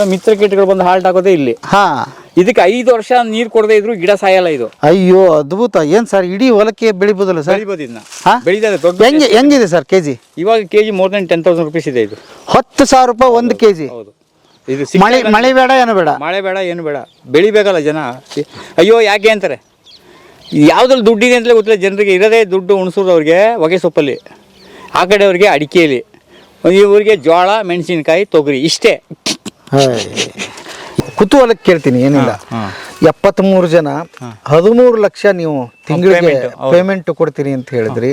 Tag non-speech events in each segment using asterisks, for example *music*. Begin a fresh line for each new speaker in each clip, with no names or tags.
ಅಂದ್ರೆ ಮಿತ್ರ ಕೀಟಗಳು ಬಂದು ಹಾಲ್ಟ್ ಆಗೋದೇ ಇಲ್ಲಿ.
ಹಾ.
ಇದಕ್ಕೆ ಐದು ವರ್ಷ ನೀರು ಕೊಡದೇ ಇದ್ರು ಗಿಡ ಸಾಯಲ್ಲ ಇದು.
ಅಯ್ಯೋ ಅದ್ಭುತ. ಏನ್ ಸರ್ ಇಡೀ ಹೊಲಕ್ಕೆ ಬೆಳಿಬೋದಲ್ಲ ಸರ್?
ಬೆಳಿಬೋದು ಇದನ್ನ.
ಹಾ?
ಬೆಳೀತದೆ ದೊಡ್ಡ
ಹೆಂಗೆ ಹೆಂಗಿದೆ ಸರ್ ಕೆಜಿ?
ಇವಾಗ KG more than ten thousand rupees ಇದೆ ಇದು.
ಹತ್ತು ಸಾವಿರ ರೂಪಾಯಿ ಒಂದು ಕೆಜಿ.
ಹೌದು. ಇದು
ಮಳೆ ಮಳೆ ಬೇಡ ಏನು ಬೇಡ?
ಮಳೆ ಬೇಡ ಏನು ಬೇಡ. ಬೆಳಿಬೇಕಲ್ಲ ಜನ. ಅಯ್ಯೋ ಯಾಕೆ ಅಂತಾರೆ? ಯಾವ್ದ್ರಲ್ಲಿ ದುಡ್ಡಿದೆ ಅಂತಲೇ ಗೊತ್ತಿಲ್ಲ. ಜನರಿಗೆ ಇರೋದೇ ದುಡ್ಡು ಹುಣಸೂರವ್ರಿಗೆ ಹೊಗೆ ಸೊಪ್ಪಲ್ಲಿ. ಆ ಕಡೆಯವ್ರಿಗೆ ಅಡಿಕೆಯಲ್ಲಿ ಇವರಿಗೆ ಜೋಳ ಮೆಣಸಿನ್ಕಾಯಿ ತೊಗರಿ ಇಷ್ಟೇ.
ಕುತೂಹಲಕ್ಕೆ ಕೇಳ್ತೀನಿ ಏನಿಲ್ಲ. ಎಪ್ಪತ್ಮೂರು ಜನ ಹದಿಮೂರು ಲಕ್ಷ ನೀವು ತಿಂಗಳಿಗೆ ಪೇಮೆಂಟ್ ಕೊಡ್ತೀನಿ ಅಂತ ಹೇಳಿದ್ರಿ.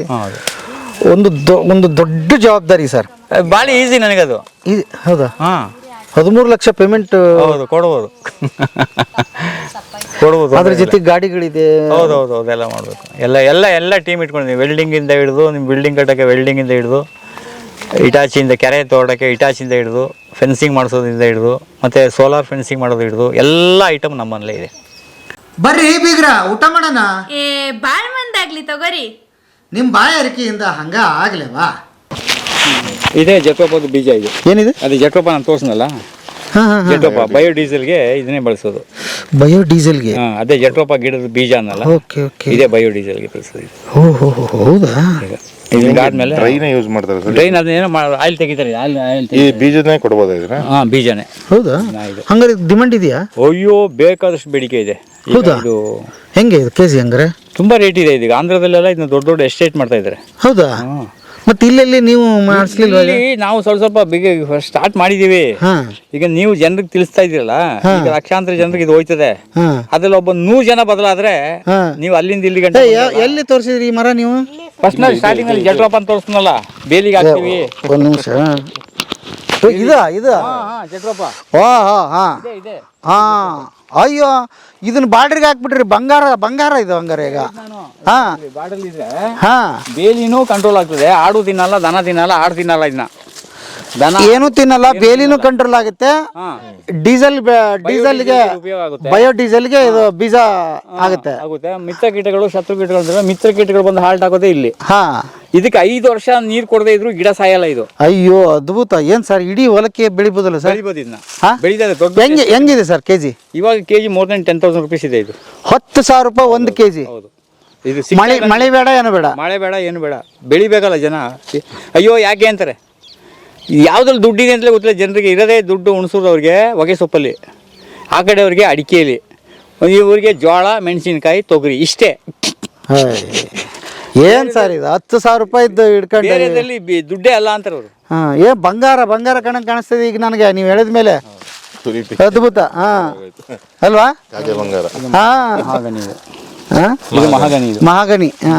ಒಂದು ದೊ- ಒಂದು ದೊಡ್ಡ ಜವಾಬ್ದಾರಿ ಸರ್.
ಭಾಳ ಈಸಿ ನನಗದು.
ಅದು ಹೌದಾ?
ಹಾಂ.
ಹದಿಮೂರು ಲಕ್ಷ ಪೇಮೆಂಟ್
ಹೌದು ಕೊಡ್ಬೋದು. *laughs* ಕೊಡ್ಬೋದು
ಅದ್ರ ಜೊತೆ ಗಾಡಿಗಳಿದೆ.
ಹೌದು ಹೌದು ಅದೆಲ್ಲ ಮಾಡಬೇಕು. ಎಲ್ಲ ಎಲ್ಲ ಎಲ್ಲ ಟೀಮ್ ಇಟ್ಕೊಂಡಿದ್ದೀವಿ ವೆಲ್ಡಿಂಗಿಂದ ಹಿಡಿದು ನಿಮ್ಮ ಬಿಲ್ಡಿಂಗ್ ಕಟ್ಟೋಕ್ಕೆ ವೆಲ್ಡಿಂಗಿಂದ ಹಿಡಿದು ಇಟಾಚಿಯಿಂದ ಕೆರೆ ತೋಡೋಕ್ಕೆ ಇಟಾಚಿಯಿಂದ ಹಿಡಿದು ಫೆನ್ಸಿಂಗ್ ಮಾಡಿಸೋದ್ರಿಂದ ಹಿಡಿದು ಮತ್ತು ಸೋಲಾರ್ ಫೆನ್ಸಿಂಗ್ ಮಾಡೋದು ಹಿಡಿದು ಎಲ್ಲ ಐಟಮ್ ನಮ್ಮಲ್ಲೇ ಇದೆ.
ಬರ್ರಿ ಬೀಗ್ರ ಊಟ ಮಾಡೋಣ?
ಏ ಬಾಳ್ ಮಂದಾಗ್ಲಿ ತಗೋರಿ.
ನಿಮ್ಮ ಬಾಯಾರಿಕೆಯಿಂದ ಹಂಗ ಆಗ್ಲೇವಾ?
ಇದೇ ಜಟ್ರೋಪದ ಬೀಜ ಇದೆ.
ಏನಿದೆ?
ಅದೇ ಜಟ್ರೋಪ ನಾನು ತೋರಿಸ್ನಲ್ಲ ಜಟ್ರೋಪ ಬಯೋಡೀಸೆಲ್ಗೆ ಇದನ್ನೇ ಬಳಸೋದು.
ಬಯೋ ಡೀಸೆಲ್ಗೆ
ಹಾಂ ಅದೇ ಜಟ್ರೋಪ ಗಿಡದ ಬೀಜ ಅನ್ನಲ್ಲ.
Okay okay.
ಇದೇ ಬಯೋಡೀಸೆಲ್ಗೆ ಬಳಸೋದು ಓ
ಹೋ ಹೌದಾ?
ಇದಾದ್ಮೇಲೆ
ಡ್ರೈನೇ ಯೂಸ್ ಮಾಡ್ತಾರೆ ಸರ್?
ಡ್ರೈನ್ ಅದನ್ನೇನೋ ಆಯಿಲ್ ತೆಗಿತಾರೆ ಆಯಿಲ್ ಆಯಿಲ್
ಈ ಬೀಜನೇ ಕೊಡ್ಬೋದಾ ಇದನ್ನ?
ಹಾಂ ಬೀಜನೇ.
ಹೌದಾ. ಹಂಗಾರೆ ಡಿಮಾಂಡ್ ಇದೆಯಾ?
ಅಯ್ಯೋ ಬೇಕಾದಷ್ಟು ಬೇಡಿಕೆ ಇದೆ. ಈಗ
ಹೌದಾ?
ಇದು
ಹೆಂಗೆ ಇದು ಕೆ ಜಿ ಹಂಗಾರೆ?
ತುಂಬಾ ರೇಟ್ ಇದೆ ಇದೀಗ. ಆಂಧ್ರದಲ್ಲೆಲ್ಲ ಇದನ್ನ ದೊಡ್ಡ ದೊಡ್ಡ ಎಸ್ಟೇಟ್ ಮಾಡ್ತಾ ಇದ್ದಾರೆ.
ಹೌದಾ? ಮತ್ತೆ ಇಲ್ಲೆಲ್ಲಿ ನೀವು ಮಾಡಿಸ್ಲಿಲ್ವಾ
ಇಲ್ಲಿ ನಾವು ಸ್ವಲ್ಪ ಸ್ವಲ್ಪ ಬಿಗ ಸ್ಟಾರ್ಟ್ ಮಾಡಿದೀವಿ.
ಹಾ.
ಈಗ ನೀವು ಜನರಿಗೆ ತಿಳಿಸ್ತಾ ಇದೀರಲ್ಲ ಈಗ ಲಕ್ಷಾಂತರ ಜನರಿಗೆ ಇದು ಹೋಯ್ತದೆ.
ಹಾ.
ಅದ್ರಲ್ಲಿ ಒಬ್ಬ ನೂರು ಜನ ಬದಲಾದ್ರೆ
ಹಾ.
ನೀವು ಅಲ್ಲಿಂದ ಇಲ್ಲಿ
ಏ,
ಗಂಟೆ
ಯಾ- ಎಲ್ಲಿ ತೋರಿಸಿದ್ರಿ ಈ ಮರ ನೀವು?
ಫಸ್ಟ್ನಲ್ಲಿ ಸ್ಟಾರ್ಟಿಂಗ್ನಲ್ಲಿ ಜಟ್ರಪ್ಪ ಅಂತ ತೋರಿಸ್ನಲ್ಲ ಬೇಲಿಗೆ ಹಾಕ್ತೀವಿ.
ಒಂದು ನಿಮಿಷ. ಇದ ಇದ? ಓ ಹಾ ಹಾ.
ಇದೆ ಇದೆ.
ಹಾ. ಅಯ್ಯೋ ಇದನ್ನ ಬಾರ್ಡ್ರಿಗೆ ಹಾಕ್ಬಿಟ್ರಿ ಬಂಗಾರ ಬಂಗಾರ ಇದು ಹಂಗಾರೆ ಈಗ. ಹಾ. ಹಾ.
ಬೇಲಿನೂ ಕಂಟ್ರೋಲ್ ಆಗ್ತದೆ ಆಡು ತಿನ್ನಲ್ಲ ದನ ತಿನ್ನಲ್ಲ ಆಡು ತಿನ್ನಲ್ಲ ಇದನ್ನ ದನ
ಏನು ತಿನ್ನಲ್ಲ ಬೇಲಿನೂ ಕಂಟ್ರೋಲ್ ಆಗುತ್ತೆ. ಡೀಸೆಲ್ ಡೀಸೆಲ್ಗೆ ಬಯೋ ಡೀಸೆಲ್ಗೆ ಇದು ಬೀಜ ಆಗುತ್ತೆ.
ಆಗುತ್ತೆ. ಮಿತ್ರ ಕೀಟಗಳು ಶತ್ರು ಕೀಟಗಳು ಮಿತ್ರ ಕೀಟಗಳು ಬಂದು ಹಾಲ್ಟ್ ಆಗೋದೇ ಇಲ್ಲಿ.
ಹಾ.
ಇದಕ್ಕೆ ಐದು ವರ್ಷ ನೀರು ಕೊಡದೆ ಇದ್ರು ಗಿಡ ಸಾಯಲ್ಲ ಇದು.
ಅಯ್ಯೋ ಅದ್ಭುತ. ಏನ್ ಸರ್ ಇಡೀ ಹೊಲಕ್ಕೆ ಬೆಳಿಬೋದಲ್ಲ ಸರ್?
ಬೆಳಿಬೋದು ಇದನ್ನ.
ಹಾ?
ಬೆಳೀತದೆ ದೊಡ್ಡ
ಹೆಂಗೆ ಹೆಂಗಿದೆ ಸರ್ ಕೆಜಿ?
ಇವಾಗ KG more than ten thousand rupees ಇದೆ ಇದು.
ಹತ್ತು ಸಾವಿರ ರೂಪಾಯಿ ಒಂದು ಕೆಜಿ.
ಹೌದು. ಇದು
ಮಳೆ ಮಳೆ ಬೇಡ ಏನು ಬೇಡ?
ಮಳೆ ಬೇಡ ಏನು ಬೇಡ. ಬೆಳಿಬೇಕಲ್ಲ ಜನ. ಅಯ್ಯೋ ಯಾಕೆ ಅಂತಾರೆ? ಯಾವ್ದ್ರಲ್ಲಿ ದುಡ್ಡಿದೆ ಅಂತಲೇ ಗೊತ್ತಿಲ್ಲ. ಜನರಿಗೆ ಇರೋದೇ ದುಡ್ಡು ಹುಣಸೂರವ್ರಿಗೆ ಹೊಗೆ ಸೊಪ್ಪಲ್ಲಿ. ಆ ಕಡೆಯವ್ರಿಗೆ ಅಡಿಕೆಯಲ್ಲಿ ಇವರಿಗೆ ಜೋಳ ಮೆಣಸಿನ್ಕಾಯಿ ತೊಗರಿ ಇಷ್ಟೇ.
ಏನ್ ಸರ್ ಇದು? ಹತ್ತು ಸಾವಿರ ರೂಪಾಯಿ ಹಿಡ್ಕೊಂಡು.
ಬೇರೆದಲ್ಲಿ ಬಿ- ದುಡ್ಡೇ ಅಲ್ಲ ಅಂತಾರೆ ಅವರು.
ಹಾ ಏ ಬಂಗಾರ ಬಂಗಾರ ಕಣ ಕಾಣಿಸ್ತದೆ ಈಗ ನನಗೆ. ನೀವು ಹೇಳಿದ ಮೇಲೆ. ಅದ್ಭುತ. ಹಾ. ಅಲ್ವಾ?
ಕಾಗೆ ಬಂಗಾರ.
ಹಾ.
ಮಹಾಗನಿ ಇದು.
ಹಾ?
ಇದು ಮಹಾಗನಿ ಇದು.
ಮಹಾಗನಿ ಹಾ.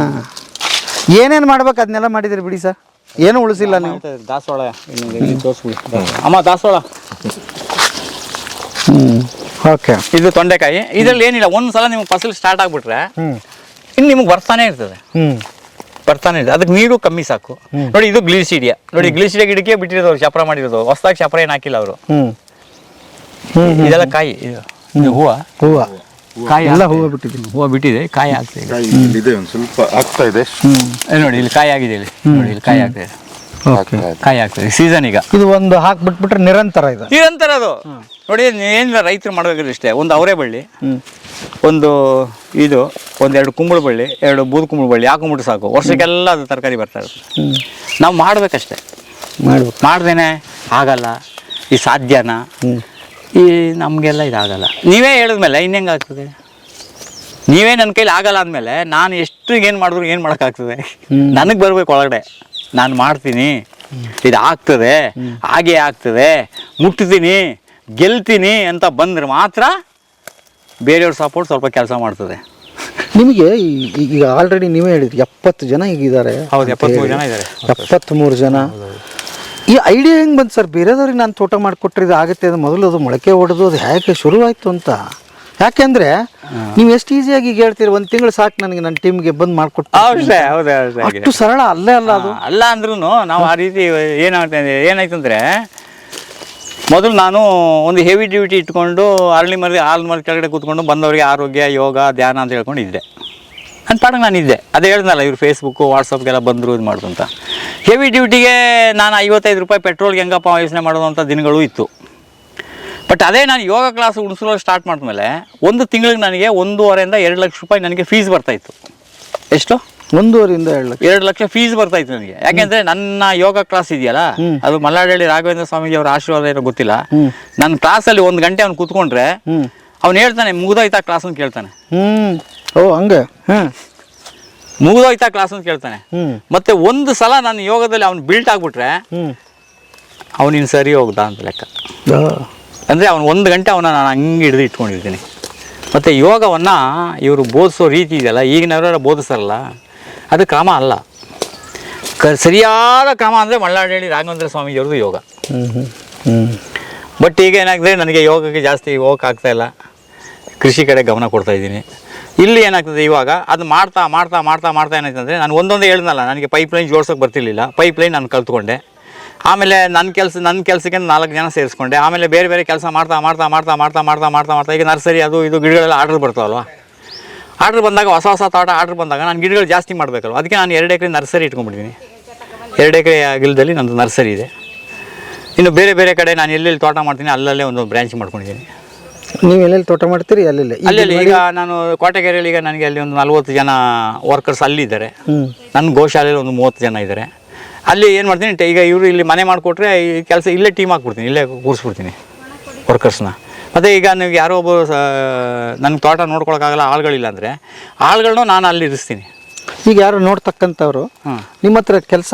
ಏನೇನು ಮಾಡ್ಬೇಕು ಅದನ್ನೆಲ್ಲ ಮಾಡಿದ್ರಿ ಬಿಡಿ ಸರ್. ಏನು ಉಳಿಸಿಲ್ಲ ನೀವು.
ದಾಸವಾಳ. ಇನ್ನೊಂದು ಇಲ್ಲಿ ತೋರ್ಸ್ಬಿಡಿ. ಅಮ್ಮ ದಾಸವಾಳ.
ಹ್ಮ್. ಓಕೆ.
ಇದು ತೊಂಡೆಕಾಯಿ. ಇದ್ರಲ್ಲಿ ಏನಿಲ್ಲ ಒಂದು ಸಲ ನಿಮ್ಗೆ ಫಸಲ್ ಸ್ಟಾರ್ಟ್ ಆಗ್ಬಿಟ್ರೆ
ಹ್ಮ್.
ಇನ್ನು ನಿಮ್ಗೆ ಬರ್ತಾನೆ ಇರ್ತದೆ.
ಹ್ಮ್.
ಬರ್ತಾನೆ ಇರ್ತದೆ. ಅದಕ್ಕೆ ನೀರು ಕಮ್ಮಿ ಸಾಕು. ನೋಡಿ ಇದು ಗ್ಲೀಸಿಡಿಯಾ ನೋಡಿ ಗ್ಲೀಸಿಡಿಯಾ ಗಿಡಕ್ಕೆ ಬಿಟ್ಟಿರೋದು ಅವ್ರು ಚಪ್ರ ಮಾಡಿರೋದು. ಹೊಸದಾಗಿ ಚಪ್ರ ಏನು ಹಾಕಿಲ್ಲ ಅವರು.
ಹ್ಮ್.
ಇದೆಲ್ಲ ಕಾಯಿ. ಇದು ಹೂವ.
ಹೂವ.
ಕಾಯಿ
ಎಲ್ಲ ಹೂವು ಬಿಟ್ಟಿದ್ದೀನಿ.
ಹೂವು ಬಿಟ್ಟಿದೆ ಕಾಯಿ ಆಗ್ತಾ ಇದೆ.
ಒಂದು ಸ್ವಲ್ಪ ಆಗ್ತಾ ಇದೆ.
ನೋಡಿ ಇಲ್ಲಿ ಕಾಯಿ ಆಗಿದೆ ಇಲ್ಲಿ. ನೋಡಿ ಇಲ್ಲಿ ಕಾಯಿ ಆಗ್ತಾ ಇದೆ.
ಓಕೆ.
ಕಾಯಿ ಆಗ್ತದೆ ಸೀಸನ್ ಈಗ.
ಇದು ಒಂದು ಹಾಕ್ಬಿಟ್ಬಿಟ್ರೆ ನಿರಂತರ ಇದು.
ನಿರಂತರ ಅದು. ನೋಡಿ ಏನಿಲ್ಲ ರೈತರು ಮಾಡಬೇಕಾದ್ರೆ ಇಷ್ಟೇ. ಒಂದು ಅವರೇ ಬಳ್ಳಿ. ಒಂದು ಇದು ಒಂದೆರಡು ಕುಂಬಳ ಬಳ್ಳಿ ಎರಡು ಬೂದು ಕುಂಬಳ ಬಳ್ಳಿ ಹಾಕೊಂಬಿಟ್ರೆ ಸಾಕು. ವರ್ಷಕ್ಕೆಲ್ಲ ಅದು ತರಕಾರಿ ಬರ್ತಾ ಇರುತ್ತೆ. ನಾವು ಮಾಡಬೇಕಷ್ಟೆ.
ಮಾಡ್ಬೇಕು.
ಮಾಡ್ದೇನೆ ಆಗಲ್ಲ. ಈ ಸಾಧ್ಯನಾ? ಈ ನಮಗೆಲ್ಲ ಇದಾಗಲ್ಲ. ನೀವೇ ಹೇಳಿದ್ಮೇಲೆ ಇನ್ನೆಂಗೆ ಆಗ್ತದೆ? ನೀವೇ ನನ್ನ ಕೈಲಿ ಆಗಲ್ಲ ಅಂದಮೇಲೆ ನಾನು ಎಷ್ಟು ಏನು ಮಾಡಿದ್ರು ಏನು ಮಾಡೋಕ್ಕಾಗ್ತದೆ ನನಗೆ ಬರಬೇಕು ಒಳಗಡೆ. ನಾನು ಮಾಡ್ತೀನಿ. ಇದು ಆಗ್ತದೆ. ಹಾಗೆ ಆಗ್ತದೆ. ಮುಟ್ತೀನಿ. ಗೆಲ್ತೀನಿ ಅಂತ ಬಂದ್ರೆ ಮಾತ್ರ ಬೇರೆಯವ್ರ ಸಪೋರ್ಟ್ ಸ್ವಲ್ಪ ಕೆಲಸ ಮಾಡ್ತದೆ.
ನಿಮಗೆ ಈಗ ಆಲ್ರೆಡಿ ನೀವೇ ಹೇಳಿದ್ರಿ ಎಪ್ಪತ್ತು ಜನ ಈಗ ಇದ್ದಾರೆ
ಹೌದು ಎಪ್ಪತ್ಮೂರು ಜನ ಇದ್ದಾರೆ
ಎಪ್ಪತ್ತ್ಮೂರು ಜನ. ಈ ಐಡಿಯಾ ಹೆಂಗೆ ಬಂತು ಸರ್? ಬೇರೆದವ್ರಿಗೆ ನಾನು ತೋಟ ಮಾಡಿಕೊಟ್ರೆ ಇದು ಆಗುತ್ತೆ ಅದು ಮೊದಲು ಅದು ಮೊಳಕೆ ಹೊಡೆದು ಅದು ಹೇಗೆ ಶುರುವಾಯಿತು ಅಂತ. ಯಾಕೆಂದ್ರೆ ನೀವು ಎಷ್ಟು ಈಸಿಯಾಗಿ ಈಗ ಹೇಳ್ತೀರಿ ಒಂದು ತಿಂಗಳು ಸಾಕು ನನಗೆ ನನ್ನ ಟೀಮ್ಗೆ ಬಂದು ಮಾಡಿಕೊಟ್ಟು.
ಹೌದೇ ಹೌದು ಹೌದು.
ಅಷ್ಟು ಸರಳ ಅಲ್ಲೇ ಅಲ್ಲ ಅದು?
ಅಲ್ಲ ಅಂದ್ರೂ ನಾವು ಆ ರೀತಿ ಏನಾಗ್ತಾ ಏನಾಯ್ತು ಅಂದರೆ ಮೊದಲು ನಾನು ಒಂದು ಹೆವಿ ಡ್ಯೂಟಿ ಇಟ್ಕೊಂಡು ಅರಳಿ ಮರದ ಹಾಲು ಮರದ ಕೆಳಗಡೆ ಕೂತ್ಕೊಂಡು ಬಂದವರಿಗೆ ಆರೋಗ್ಯ, ಯೋಗ, ಧ್ಯಾನ ಅಂತ ಹೇಳ್ಕೊಂಡು ಇದ್ದೆ. ನನ್ನ ಪಾಡಿಗೆ ನಾನು ಇದ್ದೆ. ಅದೇ ಹೇಳ್ದಲ್ಲ ಇವ್ರು ಫೇಸ್ಬುಕ್ಕು ವಾಟ್ಸಪ್ಗೆಲ್ಲ ಬಂದರು ಇದು ಮಾಡೋದು ಅಂತ. ಹೆವಿ ಡ್ಯೂಟಿಗೆ ನಾನು ಐವತ್ತೈದು ರೂಪಾಯಿ ಪೆಟ್ರೋಲ್ಗೆ ಹೆಂಗಪ್ಪ ಯೋಚನೆ ಮಾಡೋದಂಥ ಅಂತ ದಿನಗಳು ಇತ್ತು. ಬಟ್ ಅದೇ ನಾನು ಯೋಗ ಕ್ಲಾಸ್ ಉಣಿಸಲು ಸ್ಟಾರ್ಟ್ ಮಾಡಿದ್ಮೇಲೆ ಒಂದು ತಿಂಗಳಿಗೆ ನನಗೆ ಒಂದೂವರೆಯಿಂದ ಎರಡು ಲಕ್ಷ ರೂಪಾಯಿ ನನಗೆ ಫೀಸ್ ಬರ್ತಾಯಿತ್ತು ಎಷ್ಟು?
ಒಂದೂವರೆಯಿಂದ ಎರಡು ಲಕ್ಷ.
ಎರಡು ಲಕ್ಷ ಫೀಸ್ ಬರ್ತಾ ಇತ್ತು ನನಗೆ. ಯಾಕೆಂದ್ರೆ ನನ್ನ ಯೋಗ ಕ್ಲಾಸ್ ಇದೆಯಲ್ಲ ಅದು ಮಲ್ಲಾಡಳ್ಳಿ ರಾಘವೇಂದ್ರ ಸ್ವಾಮೀಜಿ ಅವರ ಆಶೀರ್ವಾದ ಏನೋ ಗೊತ್ತಿಲ್ಲ. ನನ್ನ ಕ್ಲಾಸಲ್ಲಿ ಒಂದು ಗಂಟೆ ಅವ್ನು ಕೂತ್ಕೊಂಡ್ರೆ ಅವ್ನು ಹೇಳ್ತಾನೆ ಮುಗ್ದೋಯ್ತಾ ಕ್ಲಾಸ್ ಅಂತ ಕೇಳ್ತಾನೆ.
ಓ ಹಂಗೆ?
ಮುಗ್ದೋಯ್ತಾ ಕ್ಲಾಸ್ ಅಂತ ಕೇಳ್ತಾನೆ. ಮತ್ತೆ ಒಂದು ಸಲ ನಾನು ಯೋಗದಲ್ಲಿ ಅವ್ನು ಬಿಲ್ಟ್ ಆಗ್ಬಿಟ್ರೆ ಅವನಿನ್ ಸರಿ ಹೋಗ್ದ ಅಂತ ಲೆಕ್ಕ.
ಅಂದ್ರೆ
ಅಂದರೆ ಅವನು ಒಂದು ಗಂಟೆ ಅವನ ನಾನು ಹಂಗೆ ಹಿಡಿದು ಇಟ್ಕೊಂಡಿರ್ತೀನಿ. ಮತ್ತು ಯೋಗವನ್ನು ಇವರು ಬೋಧಿಸೋ ರೀತಿ ಇದೆಯಲ್ಲ ಈಗಿನವರೆಲ್ಲ ಬೋಧಿಸ್ತಾರಲ್ಲ. ಅದು ಕ್ರಮ ಅಲ್ಲ. ಕ ಸರಿಯಾದ ಕ್ರಮ ಅಂದರೆ ಮಳ್ಳಾಡಳ್ಳಿ ರಾಘವೇಂದ್ರ ಸ್ವಾಮೀಜಿಯವ್ರದ್ದು ಯೋಗ.
ಹ್ಞೂ
ಬಟ್ ಈಗ ಏನಾಗ್ತದೆ ನನಗೆ ಯೋಗಕ್ಕೆ ಜಾಸ್ತಿ ಹೋಗಕ್ಕೆ ಆಗ್ತಾ ಇಲ್ಲ. ಕೃಷಿ ಕಡೆ ಗಮನ ಕೊಡ್ತಾ ಇದ್ದೀನಿ. ಇಲ್ಲಿ ಏನಾಗ್ತದೆ ಇವಾಗ ಅದು ಮಾಡ್ತಾ ಮಾಡ್ತಾ ಮಾಡ್ತಾ ಮಾಡ್ತಾ ಏನಾಯ್ತು ಅಂದರೆ ನಾನು ಒಂದೊಂದು ಹೇಳ್ದಲ್ಲ ನನಗೆ ಪೈಪ್ ಲೈನ್ ಜೋಡ್ಸೋಕೆ ಬರ್ತಿರ್ಲಿಲ್ಲ. ಪೈಪ್ ಲೈನ್ ನಾನು ಕಲ್ತ್ಕೊಂಡೆ. ಆಮೇಲೆ ನನ್ನ ಕೆಲಸ ನನ್ನ ಕೆಲಸಕ್ಕೆ ನಾಲ್ಕು ಜನ ಸೇರಿಸ್ಕೊಂಡೆ. ಆಮೇಲೆ ಬೇರೆ ಬೇರೆ ಕೆಲಸ ಮಾಡ್ತಾ ಮಾಡ್ತಾ ಮಾಡ್ತಾ ಮಾಡ್ತಾ ಮಾಡ್ತಾ ಮಾಡ್ತಾ ಮಾಡ್ತಾ ಈಗ ನರ್ಸರಿ ಅದು ಇದು ಗಿಡಗಳೆಲ್ಲ ಆರ್ಡ್ರ್ ಬರ್ತಾವಲ್ವ? ಆರ್ಡ್ರ್ ಬಂದಾಗ ಹೊಸ ಹೊಸ ತೋಟ ಆರ್ಡ್ರ್ ಬಂದಾಗ ನಾನು ಗಿಡಗಳು ಜಾಸ್ತಿ ಮಾಡಬೇಕಲ್ವ? ಅದಕ್ಕೆ ನಾನು ಎರಡು ಎಕರೆ ನರ್ಸರಿ ಇಟ್ಕೊಂಡ್ಬಿಟ್ಟಿದ್ದೀನಿ. ಎರಡು ಎಕರೆ ಗಿಲ್ದಲ್ಲಿ ನಂದು ನರ್ಸರಿ ಇದೆ. ಇನ್ನು ಬೇರೆ ಬೇರೆ ಕಡೆ ನಾನು ಎಲ್ಲೆಲ್ಲಿ ತೋಟ ಮಾಡ್ತೀನಿ ಅಲ್ಲಲ್ಲೇ ಒಂದು ಬ್ರ್ಯಾಂಚ್ ಮಾಡ್ಕೊಂಡಿದ್ದೀನಿ.
ನೀವು ಎಲ್ಲೆಲ್ಲಿ ತೋಟ ಮಾಡ್ತೀರಿ? ಅಲ್ಲೆಲ್ಲ.
ಅಲ್ಲೆಲ್ಲಿ ಈಗ ನಾನು ಕೋಟೆಗೆರೆಯಲ್ಲಿ ಈಗ ನನಗೆ ಅಲ್ಲಿ ಒಂದು ನಲ್ವತ್ತು ಜನ ವರ್ಕರ್ಸ್ ಅಲ್ಲಿದ್ದಾರೆ ನನ್ನ ಗೋಶಾಲೆಯಲ್ಲಿ ಒಂದು ಮೂವತ್ತು ಜನ ಇದ್ದಾರೆ. ಅಲ್ಲಿ ಏನು ಮಾಡ್ತೀನಿ ಈಗ ಇವರು ಇಲ್ಲಿ ಮನೆ ಮಾಡಿಕೊಟ್ರೆ ಈ ಕೆಲಸ ಇಲ್ಲೇ ಟೀಮ್ ಹಾಕ್ಬಿಡ್ತೀನಿ ಇಲ್ಲೇ ಕೂರಿಸ್ಬಿಡ್ತೀನಿ ವರ್ಕರ್ಸ್ನ ಮತ್ತು ಈಗ ನೀವು ಯಾರೋ ಒಬ್ಬರು ನನಗೆ ತೋಟ ನೋಡ್ಕೊಳಕ್ಕಾಗಲ್ಲ ಆಳುಗಳಿಲ್ಲ ಅಂದರೆ ಆಳುಗಳನ್ನೂ ನಾನು ಅಲ್ಲಿ ಇರಿಸ್ತೀನಿ.
ಈಗ ಯಾರು ನೋಡ್ತಕ್ಕಂಥವ್ರು ನಿಮ್ಮ ಹತ್ರ ಕೆಲಸ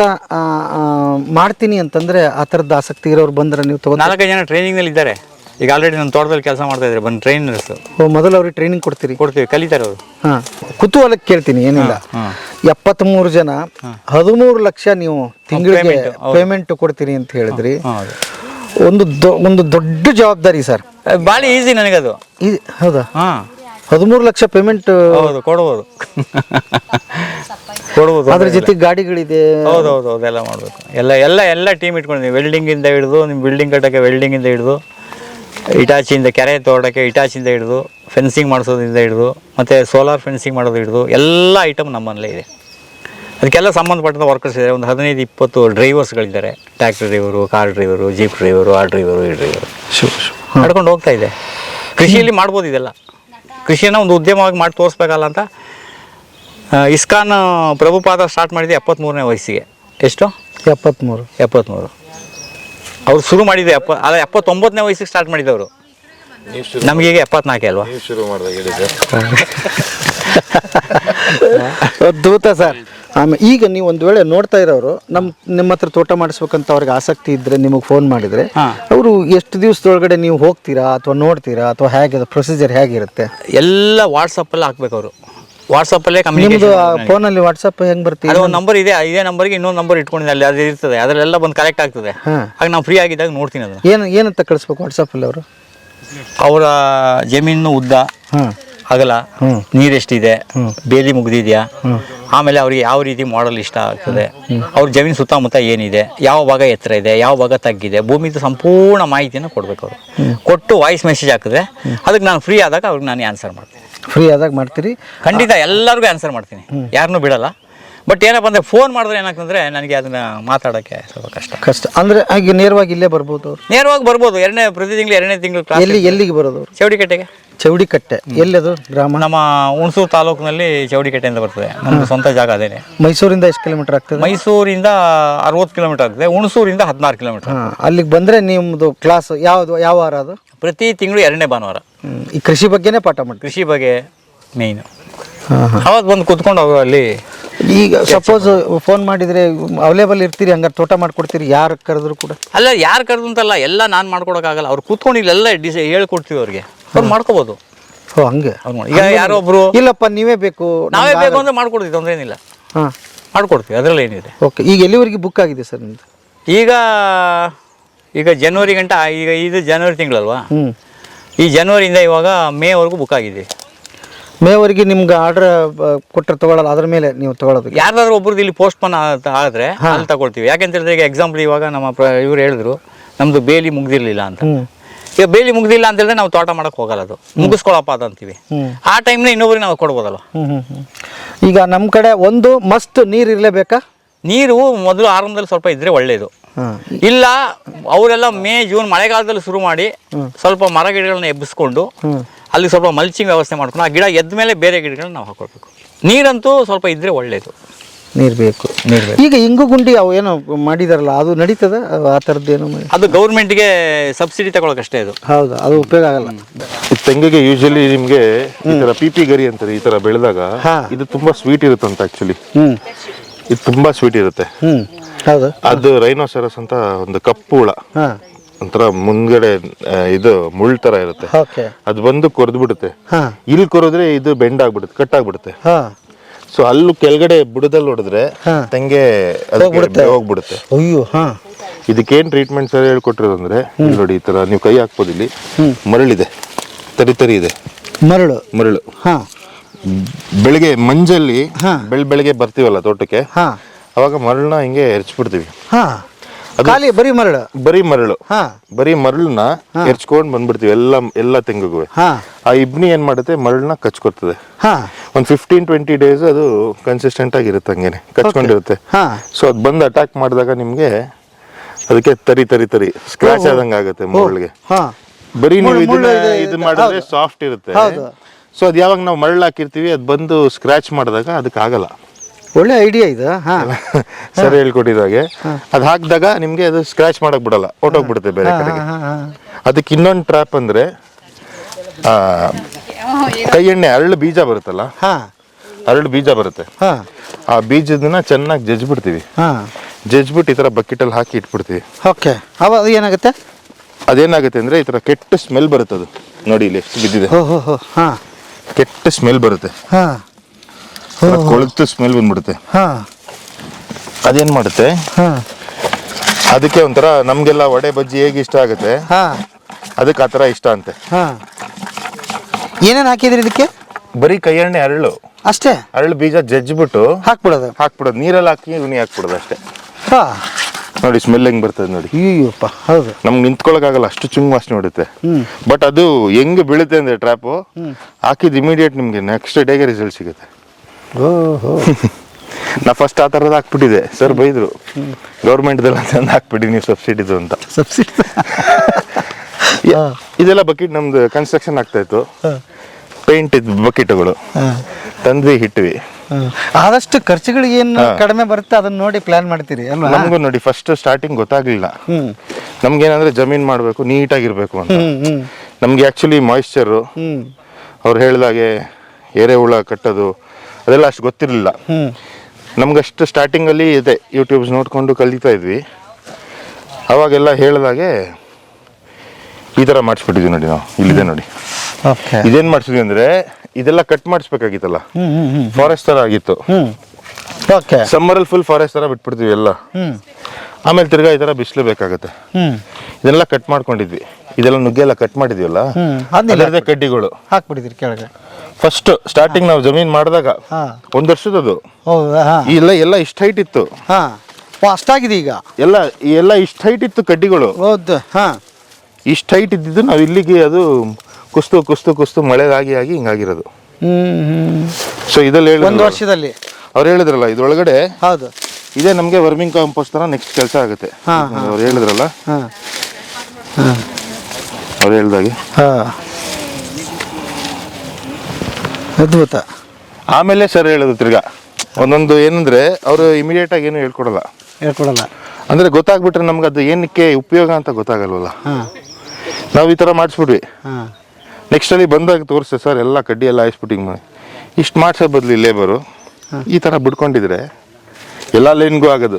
ಮಾಡ್ತೀನಿ ಅಂತಂದ್ರೆ ಆ ಥರದ್ದು ಆಸಕ್ತಿ ಇರೋರು ಬಂದ್ರೆ ನೀವು ತಗೋ
ನಾಲ್ಕೈದು ಜನ ಟ್ರೈನಿಂಗ್ನಲ್ಲಿ ಇದ್ದಾರೆ. ಈಗ ಆಲ್ರೆಡಿ ನನ್ನ ತೋಟದಲ್ಲಿ ಕೆಲಸ ಮಾಡ್ತಾ ಇದ್ದಾರೆ ಬಂದು ಟ್ರೈನರ್ಸ್
ಓ, ಮೊದಲು ಅವ್ರಿಗೆ ಟ್ರೈನಿಂಗ್ ಕೊಡ್ತೀರಿ?
ಕೊಡ್ತೀವಿ ಕಲಿತಾರೆ ಅವರು.
ಹಾಂ ಕುತೂಹಲಕ್ಕೆ ಕೇಳ್ತೀನಿ ಏನಿಲ್ಲ.
ಎಪ್ಪತ್ತ್ಮೂರು
ಎಪ್ಪತ್ಮೂರು ಜನ ಹದಿಮೂರು ಲಕ್ಷ ನೀವು ತಿಂಗಳಿಗೆ ಪೇಮೆಂಟ್ ಕೊಡ್ತೀರಿ ಅಂತ ಹೇಳಿದ್ರಿ. ಒಂದು ಒಂದು ದೊಡ್ಡ ಜವಾಬ್ದಾರಿ ಸರ್.
ಭಾಳ ಈಸಿ ನನಗದು.
ಇದು ಹೌದಾ?
ಹಾಂ.
ಹದಿಮೂರು ಲಕ್ಷ ಪೇಮೆಂಟ್
ಹೌದು ಕೊಡ್ಬೋದು. *laughs* ಕೊಡ್ಬೋದು
ಅದ್ರ ಜೊತೆ ಗಾಡಿಗಳಿದೆ.
ಹೌದು ಹೌದು ಅದೆಲ್ಲ ಮಾಡಬೇಕು. ಎಲ್ಲ ಎಲ್ಲ ಎಲ್ಲ ಟೀಮ್ ಇಟ್ಕೊಂಡಿದ್ದೀವಿ ವೆಲ್ಡಿಂಗಿಂದ ಹಿಡಿದು ನಿಮ್ಮ ಬಿಲ್ಡಿಂಗ್ ಕಟ್ಟೋಕ್ಕೆ ವೆಲ್ಡಿಂಗಿಂದ ಹಿಡಿದು ಇಟಾಚಿಯಿಂದ ಕೆರೆ ತೋಡೋಕ್ಕೆ ಇಟಾಚಿಯಿಂದ ಹಿಡಿದು ಫೆನ್ಸಿಂಗ್ ಮಾಡಿಸೋದ್ರಿಂದ ಹಿಡಿದು ಮತ್ತು ಸೋಲಾರ್ ಫೆನ್ಸಿಂಗ್ ಮಾಡೋದು ಹಿಡಿದು ಎಲ್ಲ ಐಟಮ್ ನಮ್ಮಲ್ಲೇ ಇದೆ. ಅದಕ್ಕೆಲ್ಲ ಸಂಬಂಧಪಟ್ಟಂಥ ವರ್ಕರ್ಸ್ ಇದ್ದಾರೆ. ಒಂದು ಹದಿನೈದು ಇಪ್ಪತ್ತು ಡ್ರೈವರ್ಸ್ಗಳಿದ್ದಾರೆ tractor driver car driver jeep driver ಆ ಡ್ರೈವರು ಈ ಡ್ರೈವರು ನಡ್ಕೊಂಡು ಹೋಗ್ತಾ ಇದೆ. ಕೃಷಿಯಲ್ಲಿ ಮಾಡ್ಬೋದು ಇದೆಲ್ಲ. ಕೃಷಿಯನ್ನು ಒಂದು ಉದ್ಯಮವಾಗಿ ಮಾಡಿ ತೋರಿಸ್ಬೇಕಲ್ಲ ಅಂತ. ಇಸ್ಕಾನ್ ಪ್ರಭುಪಾದ ಸ್ಟಾರ್ಟ್ ಮಾಡಿದೆ ಎಪ್ಪತ್ತ್ಮೂರನೇ ವಯಸ್ಸಿಗೆ. ಎಷ್ಟು?
ಎಪ್ಪತ್ತ್ಮೂರು
ಎಪ್ಪತ್ತ್ಮೂರು ಅವ್ರು ಶುರು ಮಾಡಿದೆ ಎಪ್ಪ ಅಲ್ಲ ಎಪ್ಪತ್ತೊಂಬತ್ತನೇ ವಯಸ್ಸಿಗೆ ಸ್ಟಾರ್ಟ್ ಮಾಡಿದ್ದವರು
ಅವರು ಶುರು
ನಮಗೀಗ ಎಪ್ಪತ್ನಾಲ್ಕೆ ಅಲ್ವಾ?
ನೀವು ಶುರು ಮಾಡಿದಾಗ
ಅದ್ಭುತ ಸರ್. ಆಮೇಲೆ ಈಗ ನೀವು ಒಂದು ವೇಳೆ ನೋಡ್ತಾ ಇರೋರು ನಮ್ಮ ನಿಮ್ಮ ಹತ್ರ ತೋಟ ಮಾಡಿಸ್ಬೇಕಂತ ಅವ್ರಿಗೆ ಆಸಕ್ತಿ ಇದ್ರೆ ನಿಮಗೆ ಫೋನ್ ಮಾಡಿದ್ರೆ ಅವರು ಎಷ್ಟು ದಿವಸದೊಳಗಡೆ ನೀವು ಹೋಗ್ತೀರಾ ಅಥವಾ ನೋಡ್ತೀರಾ ಅಥವಾ ಹೇಗೆ ಪ್ರೊಸೀಜರ್ ಹೇಗಿರುತ್ತೆ?
ಎಲ್ಲ ವಾಟ್ಸಪ್ಪಲ್ಲಿ ಹಾಕ್ಬೇಕು ಅವರು. ವಾಟ್ಸಪ್ಪಲ್ಲೇ ಕಮ್ಯುನಿಕೇಶನ್
ಫೋನಲ್ಲಿ ವಾಟ್ಸಪ್ ಹೆಂಗ್ ಬರ್ತೀವಿ
ಅದು ಒಂದು ನಂಬರ್ ಇದೆ ಇದೇ ನಂಬರ್ಗೆ ಇನ್ನೊಂದು ನಂಬರ್ ಇಟ್ಕೊಂಡಿದ್ದೆ ಅಲ್ಲಿ ಅದು ಇರ್ತದೆ ಅದರಲ್ಲೆಲ್ಲ ಬಂದು ಕರೆಕ್ಟ್ ಆಗ್ತದೆ.
ಹಾಗೆ
ಆಗ ನಾವು ಫ್ರೀ ಆಗಿದ್ದಾಗ ನೋಡ್ತೀನಿ ಅದನ್ನು.
ಏನು ಏನಂತ ಕಳಿಸ್ಬೇಕು ವಾಟ್ಸಪ್ಪಲ್ಲಿ ಅವರು?
ಅವರ ಜಮೀನು ಉದ್ದ.
ಹಾಂ.
ಅಗಲ ನೀರೆಷ್ಟಿದೆ ಬೇಲಿ ಮುಗ್ದಿದ್ಯಾ? ಆಮೇಲೆ ಅವ್ರಿಗೆ ಯಾವ ರೀತಿ ಮಾಡಲ್ ಇಷ್ಟ ಆಗ್ತದೆ? ಅವ್ರ ಜಮೀನು ಸುತ್ತಮುತ್ತ ಏನಿದೆ? ಯಾವ ಭಾಗ ಎತ್ತರ ಇದೆ? ಯಾವ ಭಾಗ ತಗ್ಗಿದೆ? ಭೂಮಿದು ಸಂಪೂರ್ಣ ಮಾಹಿತಿಯನ್ನು ಕೊಡ್ಬೇಕು ಅವರು. ಕೊಟ್ಟು ವಾಯ್ಸ್ ಮೆಸೇಜ್ ಹಾಕಿದ್ರೆ ಅದಕ್ಕೆ ನಾನು ಫ್ರೀ ಆದಾಗ ಅವ್ರಿಗೆ ನಾನು ಆನ್ಸರ್ ಮಾಡ್ತೀನಿ.
ಫ್ರೀ ಆದಾಗ ಮಾಡ್ತೀರಿ?
ಖಂಡಿತ ಎಲ್ಲರಿಗೂ ಆನ್ಸರ್ ಮಾಡ್ತೀನಿ. ಯಾರನ್ನೂ ಬಿಡಲ್ಲ. ಬಟ್ ಏನಪ್ಪ ಅಂದರೆ ಫೋನ್ ಮಾಡಿದ್ರೆ ಏನಾಗ್ತಂದ್ರೆ ನನಗೆ ಅದನ್ನ ಮಾತಾಡೋಕ್ಕೆ ಸ್ವಲ್ಪ ಕಷ್ಟ.
ಕಷ್ಟ. ಅಂದರೆ ಹಾಗೆ ನೇರವಾಗಿ ಇಲ್ಲೇ ಬರ್ಬೋದು ಅವ್ರು?
ನೇರವಾಗಿ ಬರ್ಬೋದು. ಎರಡನೇ ಪ್ರತಿ ತಿಂಗಳು ಎರಡನೇ ತಿಂಗಳು ಕ್ಲಾಸ್
ಎಲ್ಲಿ ಎಲ್ಲಿಗೆ ಬರೋದು ಅವರು?
ಚೌಡಿಕಟ್ಟೆಗೆ.
ಚೌಡಿಕಟ್ಟೆ. ಎಲ್ಲದು? ಗ್ರಾಮ?
ನಮ್ಮ ಹುಣಸೂರು ತಾಲೂಕಿನಲ್ಲಿ ಚೌಡಿಕಟ್ಟೆಯಿಂದ ಬರ್ತದೆ. ನಮ್ಮ ಸ್ವಂತ ಜಾಗ ಅದೇನೆ
ಮೈಸೂರಿಂದ ಎಷ್ಟು ಕಿಲೋಮೀಟರ್ ಆಗ್ತದೆ?
ಮೈಸೂರಿಂದ ಅರವತ್ತು ಕಿಲೋಮೀಟರ್ ಆಗ್ತದೆ. ಹುಣಸೂರಿಂದ ಹದಿನಾರು ಕಿಲೋಮೀಟರ್
ಹಾಂ ಅಲ್ಲಿಗೆ ಬಂದರೆ ನಿಮ್ಮದು ಕ್ಲಾಸ್ ಯಾವುದು ಯಾವ ವಾರ ಅದು?
ಪ್ರತಿ ತಿಂಗಳು ಎರಡನೇ ಭಾನುವಾರ.
ಈ ಕೃಷಿ ಬಗ್ಗೆನೇ ಪಾಠ ಮಾಡ್ತೀವಿ
ಕೃಷಿ ಬಗ್ಗೆ ಮೇಯ್ನು ಅವತ್ತು ಬಂದು ಕುತ್ಕೊಂಡು ಹೋಗೋ ಅಲ್ಲಿ
ಈಗ ಸಪೋಸ್ ಫೋನ್ ಮಾಡಿದರೆ ಅವೈಲೇಬಲ್ ಇರ್ತೀರಿ ಹಂಗಾರೆ ತೋಟ ಮಾಡ್ಕೊಡ್ತೀರಿ ಯಾರು ಕರೆದ್ರು ಕೂಡ?
ಅಲ್ಲ ಯಾರು ಕರೆದು ಅಂತಲ್ಲ ಎಲ್ಲ ನಾನು ಮಾಡ್ಕೊಡೋಕ್ಕಾಗಲ್ಲ. ಅವ್ರು ಕೂತ್ಕೊಂಡು ಇಲ್ಲೆಲ್ಲ ಡಿಸೈ ಹೇಳ್ಕೊಡ್ತೀವಿ ಅವ್ರಿಗೆ. ಅವ್ರು ಮಾಡ್ಕೋಬೋದು.
ಓ ಹಂಗೆ.
ಈಗ ಯಾರೋ ಒಬ್ರು
ಇಲ್ಲಪ್ಪ ನೀವೇ ಬೇಕು.
ನಾವೇ ಬೇಕು ಅಂದ್ರೆ ಮಾಡ್ಕೊಡ್ತೀವಿ ತೊಂದರೆ ಏನಿಲ್ಲ.
ಹಾಂ.
ಮಾಡ್ಕೊಡ್ತೀವಿ ಅದರಲ್ಲಿ ಏನಿದೆ.
ಓಕೆ ಈಗ ಎಲ್ಲಿವರೆಗೆ ಬುಕ್ ಆಗಿದೆ ಸರ್ ನಿಮ್ಮದು
ಈಗ ಈಗ ಜನವರಿ ಗಂಟ ಈಗ ಇದು ಜನವರಿ ತಿಂಗಳಲ್ವಾ?
ಹ್ಞೂ
ಈ ಜನವರಿಯಿಂದ ಇವಾಗ ಮೇವರೆಗೂ ಬುಕ್ ಆಗಿದೆ.
ಮೇವರೆಗೆ ನಿಮ್ಗೆ ಆರ್ಡರ್ ಕೊಟ್ಟರೆ ತಗೊಳ್ಳಲ್ಲ ಅದ್ರ ಮೇಲೆ ನೀವು ತಗೊಳ್ಳೋದು.
ಯಾರಾದ್ರೂ ಒಬ್ರದ್ದು ಇಲ್ಲಿ ಪೋಸ್ಟ್ ಪೋನ್ ಆದ್ರೆ ಅಲ್ಲಿ ತಗೊಳ್ತೀವಿ. ಯಾಕೆಂತ ಹೇಳಿದ್ರೆ ಈಗ ಎಕ್ಸಾಂಪಲ್ ಇವಾಗ ನಮ್ಮ ಇವ್ರು ಹೇಳಿದ್ರು ನಮ್ದು ಬೇಲಿ ಮುಗ್ದಿರ್ಲಿಲ್ಲ ಅಂತ. ಈಗ ಬೇಲಿ ಮುಗ್ದಿಲ್ಲ ಅಂತ ಹೇಳಿದ್ರೆ ನಾವು ತೋಟ ಮಾಡಕ್ಕೆ ಹೋಗಲ್ಲ ಅದು. ಮುಗಿಸ್ಕೊಳಪ್ಪ ಅಂತೀವಿ. ಆ ಟೈಮ್ನ ಇನ್ನೊಬ್ರಿಗೆ ನಾವು ಕೊಡ್ಬೋದಲ್ಲ
ಈಗ ನಮ್ಮ ಕಡೆ ಒಂದು ಮಸ್ತ್ ನೀರು ಇರಲೇಬೇಕಾ?
ನೀರು ಮೊದಲು ಆರಂಭದಲ್ಲಿ ಸ್ವಲ್ಪ ಇದ್ರೆ ಒಳ್ಳೆಯದು ಇಲ್ಲ ಅವರೆಲ್ಲ ಮೇ ಜೂನ್ ಮಳೆಗಾಲದಲ್ಲಿ ಶುರು ಮಾಡಿ ಸ್ವಲ್ಪ ಮರ ಗಿಡಗಳನ್ನ ಎಬ್ಬಿಸ್ಕೊಂಡು ಅಲ್ಲಿ ಸ್ವಲ್ಪ ಮಲ್ಚಿಂಗ್ ವ್ಯವಸ್ಥೆ ಮಾಡ್ಕೊಂಡು ಆ ಗಿಡ ಎದ್ದ ಮೇಲೆ ಬೇರೆ ಗಿಡಗಳನ್ನ ನಾವು ಹಾಕೊಳ್ಬೇಕು. ನೀರಂತೂ ಸ್ವಲ್ಪ ಇದ್ರೆ ಒಳ್ಳೆಯದು
ನೀರು ಬೇಕು.
ನೀರು ಬೇಕು.
ಈಗ ಇಂಗು ಗುಂಡಿ ಅವು ಏನೋ ಮಾಡಿದಾರಲ್ಲ ಅದು ನಡೀತದ? ಆ ಥರದ್ದು ಏನು ಮಾಡಿ?
ಅದು ಗೌರ್ಮೆಂಟ್ಗೆ ಸಬ್ಸಿಡಿ ತಗೊಳಕಷ್ಟೇ ಅದು.
ಹೌದು ಅದು ಉಪಯೋಗ ಆಗಲ್ಲ.
ಈ ತೆಂಗಿಗೆ ಯೂಶಲಿ ನಿಮಗೆ ಈ ತರ ಪಿ ಪಿ ಗರಿ ಅಂತಾರೆ ಈ ತರ ಬೆಳೆದಾಗ
ಹಾ.
ಇದು ತುಂಬಾ ಸ್ವೀಟ್ ಇರುತ್ತಂತ ಆಕ್ಚುಲಿ
ಹ್ಞೂ
ಇದು ತುಂಬಾ ಸ್ವೀಟ್ ಇರುತ್ತೆ.
ಹ್ಞೂ ಹೌದು.
ಅದು ರೈನೋಸರಸ್ ಅಂತ ಒಂದು ಕಪ್ಪು ಹುಳ
ಹಾಂ.
ಒಂಥರ ಮುಂದ್ಗಡೆ ಆ, ಇದು ಮುಳ್ಳು ತರ ಇರುತ್ತೆ.
ಓಕೆ.
ಅದು ಬಂದು ಕೊರೆದು ಬಿಡುತ್ತೆ
ಹಾಂ.
ಇಲ್ಲಿ ಕೊರೆದ್ರೆ ಇದು ಬೆಂಡ್ ಆಗ್ಬಿಡುತ್ತೆ ಕಟ್ ಆಗ್ಬಿಡುತ್ತೆ.
ಹಾಂ.
ಸೊ ಅಲ್ಲೂ ಕೆಳಗಡೆ ಬುಡದಲ್ಲಿ ಹೊಡೆದ್ರೆ ತಂಗೆ
ಹೋಗ್ಬಿಡುತ್ತೆ.
ಅದಕ್ಕೆ ಹೋಗ್ಬಿಡುತ್ತೆ.
ಅಯ್ಯೋ ಹಾಂ.
ಇದಕ್ಕೇನ್ ಟ್ರೀಟ್ಮೆಂಟ್ ಸರ್ ಹೇಳ್ಕೊಟ್ಟಿರೋದು ಅಂದ್ರೆ ಇಲ್ಲಿ ನೋಡಿ ಈ ತರ ನೀವು ಕೈ ಹಾಕ್ಬೋದು ಇಲ್ಲಿ. ಮರಳಿದೆ. ತರಿ ತರಿ ಇದೆ.
ಮರಳು.
ಮರಳು.
ಹಾಂ.
ಬೆಳಿಗ್ಗೆ ಮಂಜಲ್ಲಿ. ಬೆಳ್ ಬೆಳಿಗ್ಗೆ ಬರ್ತೀವಲ್ಲ ತೋಟಕ್ಕೆ?
ಹಾಂ.
ಅವಾಗ ಮರಳನ್ನ ಹಿಂಗೆ ಎರಚ್ಬಿಡ್ತೀವಿ
ಹಾಂ. ಖಾಲಿ ಬರೀ ಮರಳು?
ಬರೀ ಮರಳು.
ಹಾಂ.
ಬರೀ ಮರಳನ್ನ ಎರ್ಚ್ಕೊಂಡ್ ಬಂದ್ಬಿಡ್ತೀವಿ ಎಲ್ಲ ಎಲ್ಲ ತೆಂಗಿಗೂ.
ಹಾಂ.
ಆ ಇಬ್ನಿ ಏನ್ ಮಾಡುತ್ತೆ ಮರಳನ್ನ ಕಚ್ಕೊತದೆ
ಹಾಂ.
ಒಂದ್ ಫಿಫ್ಟೀನ್ ಟ್ವೆಂಟಿ ಡೇಸ್ ಅದು ಕನ್ಸಿಸ್ಟೆಂಟ್ ಆಗಿರುತ್ತೆ ಹಂಗೇನೆ ಕಚ್ಕೊಂಡಿರುತ್ತೆ.
ಹಾಂ.
ಸೊ ಅದ್ ಬಂದ್ ಅಟ್ಯಾಕ್ ಮಾಡಿದಾಗ ನಿಮ್ಗೆ ಅದಕ್ಕೆ ತರಿ ತರಿ ತರಿ ಸ್ಕ್ರಾಚ್ ಆದಂಗ ಆಗುತ್ತೆ ಮರಳಿಗೆ.
ಹಾಂ.
ಬರೀ ನೀವು ಇದನ್ನ
ಇದು
ಮಾಡಿದ್ರೆ ಸಾಫ್ಟ್ ಇರುತ್ತೆ. ಸೊ ಅದ್ ಯಾವಾಗ ನಾವು ಮರಳು ಹಾಕಿರ್ತೀವಿ ಅದ್ ಬಂದು ಸ್ಕ್ರಾಚ್ ಮಾಡಿದಾಗ ಅದಕ್ಕೆ ಆಗಲ್ಲ
ಒಳ್ಳೆ ಐಡಿಯಾ ಇದು ಹಾಂ.
ಸರಿ ಹೇಳ್ಕೊಟ್ಟಿದಾಗೆ ಅದು ಹಾಕಿದಾಗ ನಿಮಗೆ ಅದು ಸ್ಕ್ರಾಚ್ ಮಾಡಕ್ ಬಿಡಲ್ಲ ಹೊಟ್ಟೋಗ್ಬಿಡುತ್ತೆ ಬೇರೆ ಕಡೆಗೆ. ಅದಕ್ಕೆ ಇನ್ನೊಂದು ಟ್ರ್ಯಾಪ್ ಅಂದ್ರೆ ಕೈ ಎಣ್ಣೆ ಅರಳು ಬೀಜ ಬರುತ್ತಲ್ಲ?
ಹಾಂ.
ಅರಳು ಬೀಜ ಬರುತ್ತೆ.
ಹಾಂ.
ಆ ಬೀಜದನ್ನ ಚೆನ್ನಾಗಿ ಜಜ್ಬಿಡ್ತೀವಿ
ಹಾಂ.
ಜಜ್ಬಿಟ್ಟು ಈ ತರ ಬಕೆಟಲ್ಲಿ ಹಾಕಿ ಇಟ್ಬಿಡ್ತೀವಿ.
ಓಕೆ. ಅವ ಏನಾಗುತ್ತೆ?
ಅದೇನಾಗುತ್ತೆ ಅಂದ್ರೆ ಈ ತರ ಕೆಟ್ಟ ಸ್ಮೆಲ್ ಬರುತ್ತೆ ಅದು ನೋಡಿ ಇಲ್ಲಿ ಎಷ್ಟು ಬಿದ್ದಿದೆ. ಕೆಟ್ಟ ಸ್ಮೆಲ್ ಬರುತ್ತೆ.
ಹಾಂ.
ಕೊಳತು ಸ್ಮೆಲ್ ಬಂದ್ಬಿಡುತ್ತೆ.
ಹಾಂ.
ಅದೇನ್ ಮಾಡುತ್ತೆ?
ಹಾಂ.
ಅದಕ್ಕೆ ಒಂಥರ ನಮ್ಗೆಲ್ಲ ವಡೆ ಬಜ್ಜಿ ಹೇಗೆ ಇಷ್ಟ ಆಗುತ್ತೆ?
ಹಾಂ.
ಅದಕ್ಕೆ ಆ ಥರ ಇಷ್ಟ ಅಂತೆ.
ಹಾಂ. ಏನೇನು ಹಾಕಿದ್ರಿ ಇದಕ್ಕೆ?
ಬರೀ ಕೈ ಎಣ್ಣೆ ಅರಳು.
ಅಷ್ಟೇ?
ಅರಳು ಬೀಜ ಜಜ್ಜಿಬಿಟ್ಟು
ಹಾಕ್ಬಿಡೋದು.
ಹಾಕ್ಬಿಡೋದು. ನೀರಲ್ಲಿ ಹಾಕಿ ಉಣಿ ಹಾಕ್ಬಿಡೋದು ಅಷ್ಟೇ.
ಹಾಂ.
ನೋಡಿ ಸ್ಮೆಲ್ ಹೆಂಗ್ ಬರ್ತದೆ ನೋಡಿ.
ಅಯ್ಯಪ್ಪ ಹೌದು.
ನಮ್ಗೆ ನಿಂತ್ಕೊಳಕ್ಕಾಗಲ್ಲ ಅಷ್ಟು ಚುಂಗ್ ವಾಸನೆ ಹೊಡುತ್ತೆ. ಬಟ್ ಅದು ಹೆಂಗ್ ಬೀಳುತ್ತೆ ಅಂದ್ರೆ ಟ್ರ್ಯಾಪು ಹಾಕಿದ್ ಇಮಿಡಿಯೇಟ್ ನಿಮ್ಗೆ ನೆಕ್ಸ್ಟ್ ಡೇಗೆ ರಿಸಲ್ಟ್ ಸಿಗುತ್ತೆ.
ಓಹೋ
ನಾ ಫಸ್ಟ್ ಆ ಥರದ್ದು ಹಾಕ್ಬಿಟ್ಟಿದೆ ಸರ್ ಬೈದ್ರು ಗೌರ್ಮೆಂಟ್ದೆಲ್ಲ ತಂದು ಹಾಕ್ಬಿಡಿ ನೀವು ಸಬ್ಸಿಡಿದು ಅಂತ.
ಸಬ್ಸಿಡಿ *laughs*
ಇದೆಲ್ಲ ಬಕೆಟ್ ನಮ್ದು ಕನ್ಸ್ಟ್ರಕ್ಷನ್ ಆಗ್ತಾ ಇತ್ತು. ಪೇಂಟ್ ಇದ್ ಬಕೆಟ್ಗಳು ತಂದ್ವಿ ಹಿಟ್ವಿ.
ಆದಷ್ಟು ಖರ್ಚುಗಳಿಗೆ ಏನು ಕಡಿಮೆ ಬರುತ್ತೆ ಅದನ್ನ ನೋಡಿ ಪ್ಲಾನ್ ಮಾಡ್ತೀರಿ ಅಲ್ವಾ?
ನಮಗೂ ನೋಡಿ ಫಸ್ಟ್ ಸ್ಟಾರ್ಟಿಂಗ್ ಗೊತ್ತಾಗ್ಲಿಲ್ಲ. ನಮ್ಗೇನಂದ್ರೆ ಜಮೀನ್ ಮಾಡಬೇಕು ನೀಟಾಗಿರ್ಬೇಕು ಅಂತ. ನಮ್ಗೆ ಆಕ್ಚುಲಿ ಮಾಯಿಶ್ಚರು
ಅವ್ರು
ಅವ್ರು ಹೇಳ್ದಾಗೆ ಎರೆಹುಳ ಕಟ್ಟೋದು ಅದೆಲ್ಲ ಅಷ್ಟು ಗೊತ್ತಿರಲಿಲ್ಲ. ನಮಗಷ್ಟು ಸ್ಟಾರ್ಟಿಂಗಲ್ಲಿ ಇದೆ ಯೂಟ್ಯೂಬ್ಸ್ ನೋಡ್ಕೊಂಡು ಕಲಿತಾ ಇದ್ವಿ. ಅವಾಗೆಲ್ಲ ಹೇಳಿದಾಗೆ ಈ ಥರ ಮಾಡಿಸ್ಬಿಟ್ಟಿದ್ವಿ ನೋಡಿ ನಾವು ಇಲ್ಲಿದೆ ನೋಡಿ. ಇದೇನು ಮಾಡಿಸಿದ್ವಿ ಅಂದರೆ ಇದೆಲ್ಲ ಕಟ್ ಮಾಡಿಸ್ಬೇಕಾಗಿತ್ತಲ್ಲ? ಫಾರೆಸ್ಟ್ ಥರ ಆಗಿತ್ತು. ಸಮ್ಮರಲ್ಲಿ ಫುಲ್ ಫಾರೆಸ್ಟ್ ಥರ ಬಿಟ್ಬಿಡ್ತೀವಿ ಎಲ್ಲ. ಆಮೇಲೆ ತಿರ್ಗಾ ಈ ಥರ ಬಿಸಿಲು ಬೇಕಾಗುತ್ತೆ. ಇದೆಲ್ಲ ಕಟ್ ಮಾಡ್ಕೊಂಡಿದ್ವಿ. ಇದೆಲ್ಲ ನುಗ್ಗೆಲ್ಲ ಕಟ್ ಮಾಡಿದ್ವಲ್ಲ ಕಡ್ಡಿಗಳು.
ಹಾಕ್ಬಿಟ್ಟಿದ್ರಿ ಕೆಳಗೆ.
ಫಸ್ಟ್ ಸ್ಟಾರ್ಟಿಂಗ್ ನಾವು ಜಮೀನ್ ಮಾಡಿದಾಗ ಒಂದ್ ವರ್ಷದ ವರ್ಷದದು
ಹೌದಾ
ಇಲ್ಲ ಎಲ್ಲ ಇಷ್ಟ ಹೈಟ್ ಇತ್ತು.
ಹಾ. ಅಷ್ಟಾಗಿದೆ ಈಗ?
ಎಲ್ಲ ಎಲ್ಲ ಇಷ್ಟ ಹೈಟ್ ಇತ್ತು ಕಡ್ಡಿಗಳು.
ಹೌದು ಹಾ.
ಇಷ್ಟ ಹೈಟ್ ಇದ್ದಿದ್ದು ನಾವು ಇಲ್ಲಿಗೆ ಅದು ಕುಸ್ತು ಕುಸ್ತು ಕುಸ್ತು ಮಳೆಗಾಗಿ ಆಗಿ ಹಿಂಗಾಗಿರೋದು ಸೊ ಇದಲ್ಲಿ
ಒಂದು ವರ್ಷದಲ್ಲಿ?
ಅವ್ರು ಹೇಳಿದ್ರಲ್ಲ ಇದ್ರೊಳಗಡೆ
ಹೌದು.
ಇದೇ ನಮಗೆ ವರ್ಮಿಂಗ್ ಕಾಂಪೋಸ್ಟ್ ತರ ನೆಕ್ಸ್ಟ್ ಕೆಲಸ ಆಗುತ್ತೆ.
ಹಾ,
ಅವ್ರು ಹೇಳಿದ್ರಲ್ಲ. ಅವ್ರು ಹೇಳ್ದಾಗೆ.
ಹಾ. ಅದ್ಭುತ.
ಆಮೇಲೆ ಸರ್ ಹೇಳೋದು ತಿರ್ಗಾ. ಒಂದೊಂದು ಏನಂದ್ರೆ ಅವರು ಇಮಿಡಿಯೇಟ್ ಆಗಿ ಏನು ಹೇಳ್ಕೊಡಲ್ಲ.
ಹೇಳ್ಕೊಡಲ್ಲ.
ಅಂದ್ರೆ ಗೊತ್ತಾಗ್ಬಿಟ್ರೆ ನಮ್ಗೆ ಅದು ಏನಕ್ಕೆ ಉಪಯೋಗ ಅಂತ ಗೊತ್ತಾಗಲ್ವಲ್ಲ.
ಹಾ.
ನಾವು ಈ ಥರ ಮಾಡಿಸ್ಬಿಟ್ವಿ.
ಹಾ.
ನೆಕ್ಸ್ಟ್ ಅಲ್ಲಿ ಬಂದಾಗ ತೋರಿಸ್ತೇವೆ ಸರ್ ಎಲ್ಲ ಕಡ್ಡಿ ಎಲ್ಲ ಹಾಯಿಸ್ಬಿಟ್ಟು ಹಿಂಗೆ ಮಾಡಿ. ಇಷ್ಟು ಮಾಡ್ಸೋ ಬದಲಿ ಲೇಬರು ಈ ಥರ ಬಿಡ್ಕೊಂಡಿದ್ರೆ ಎಲ್ಲ ಲೈನ್ಗೂ ಆಗೋದು.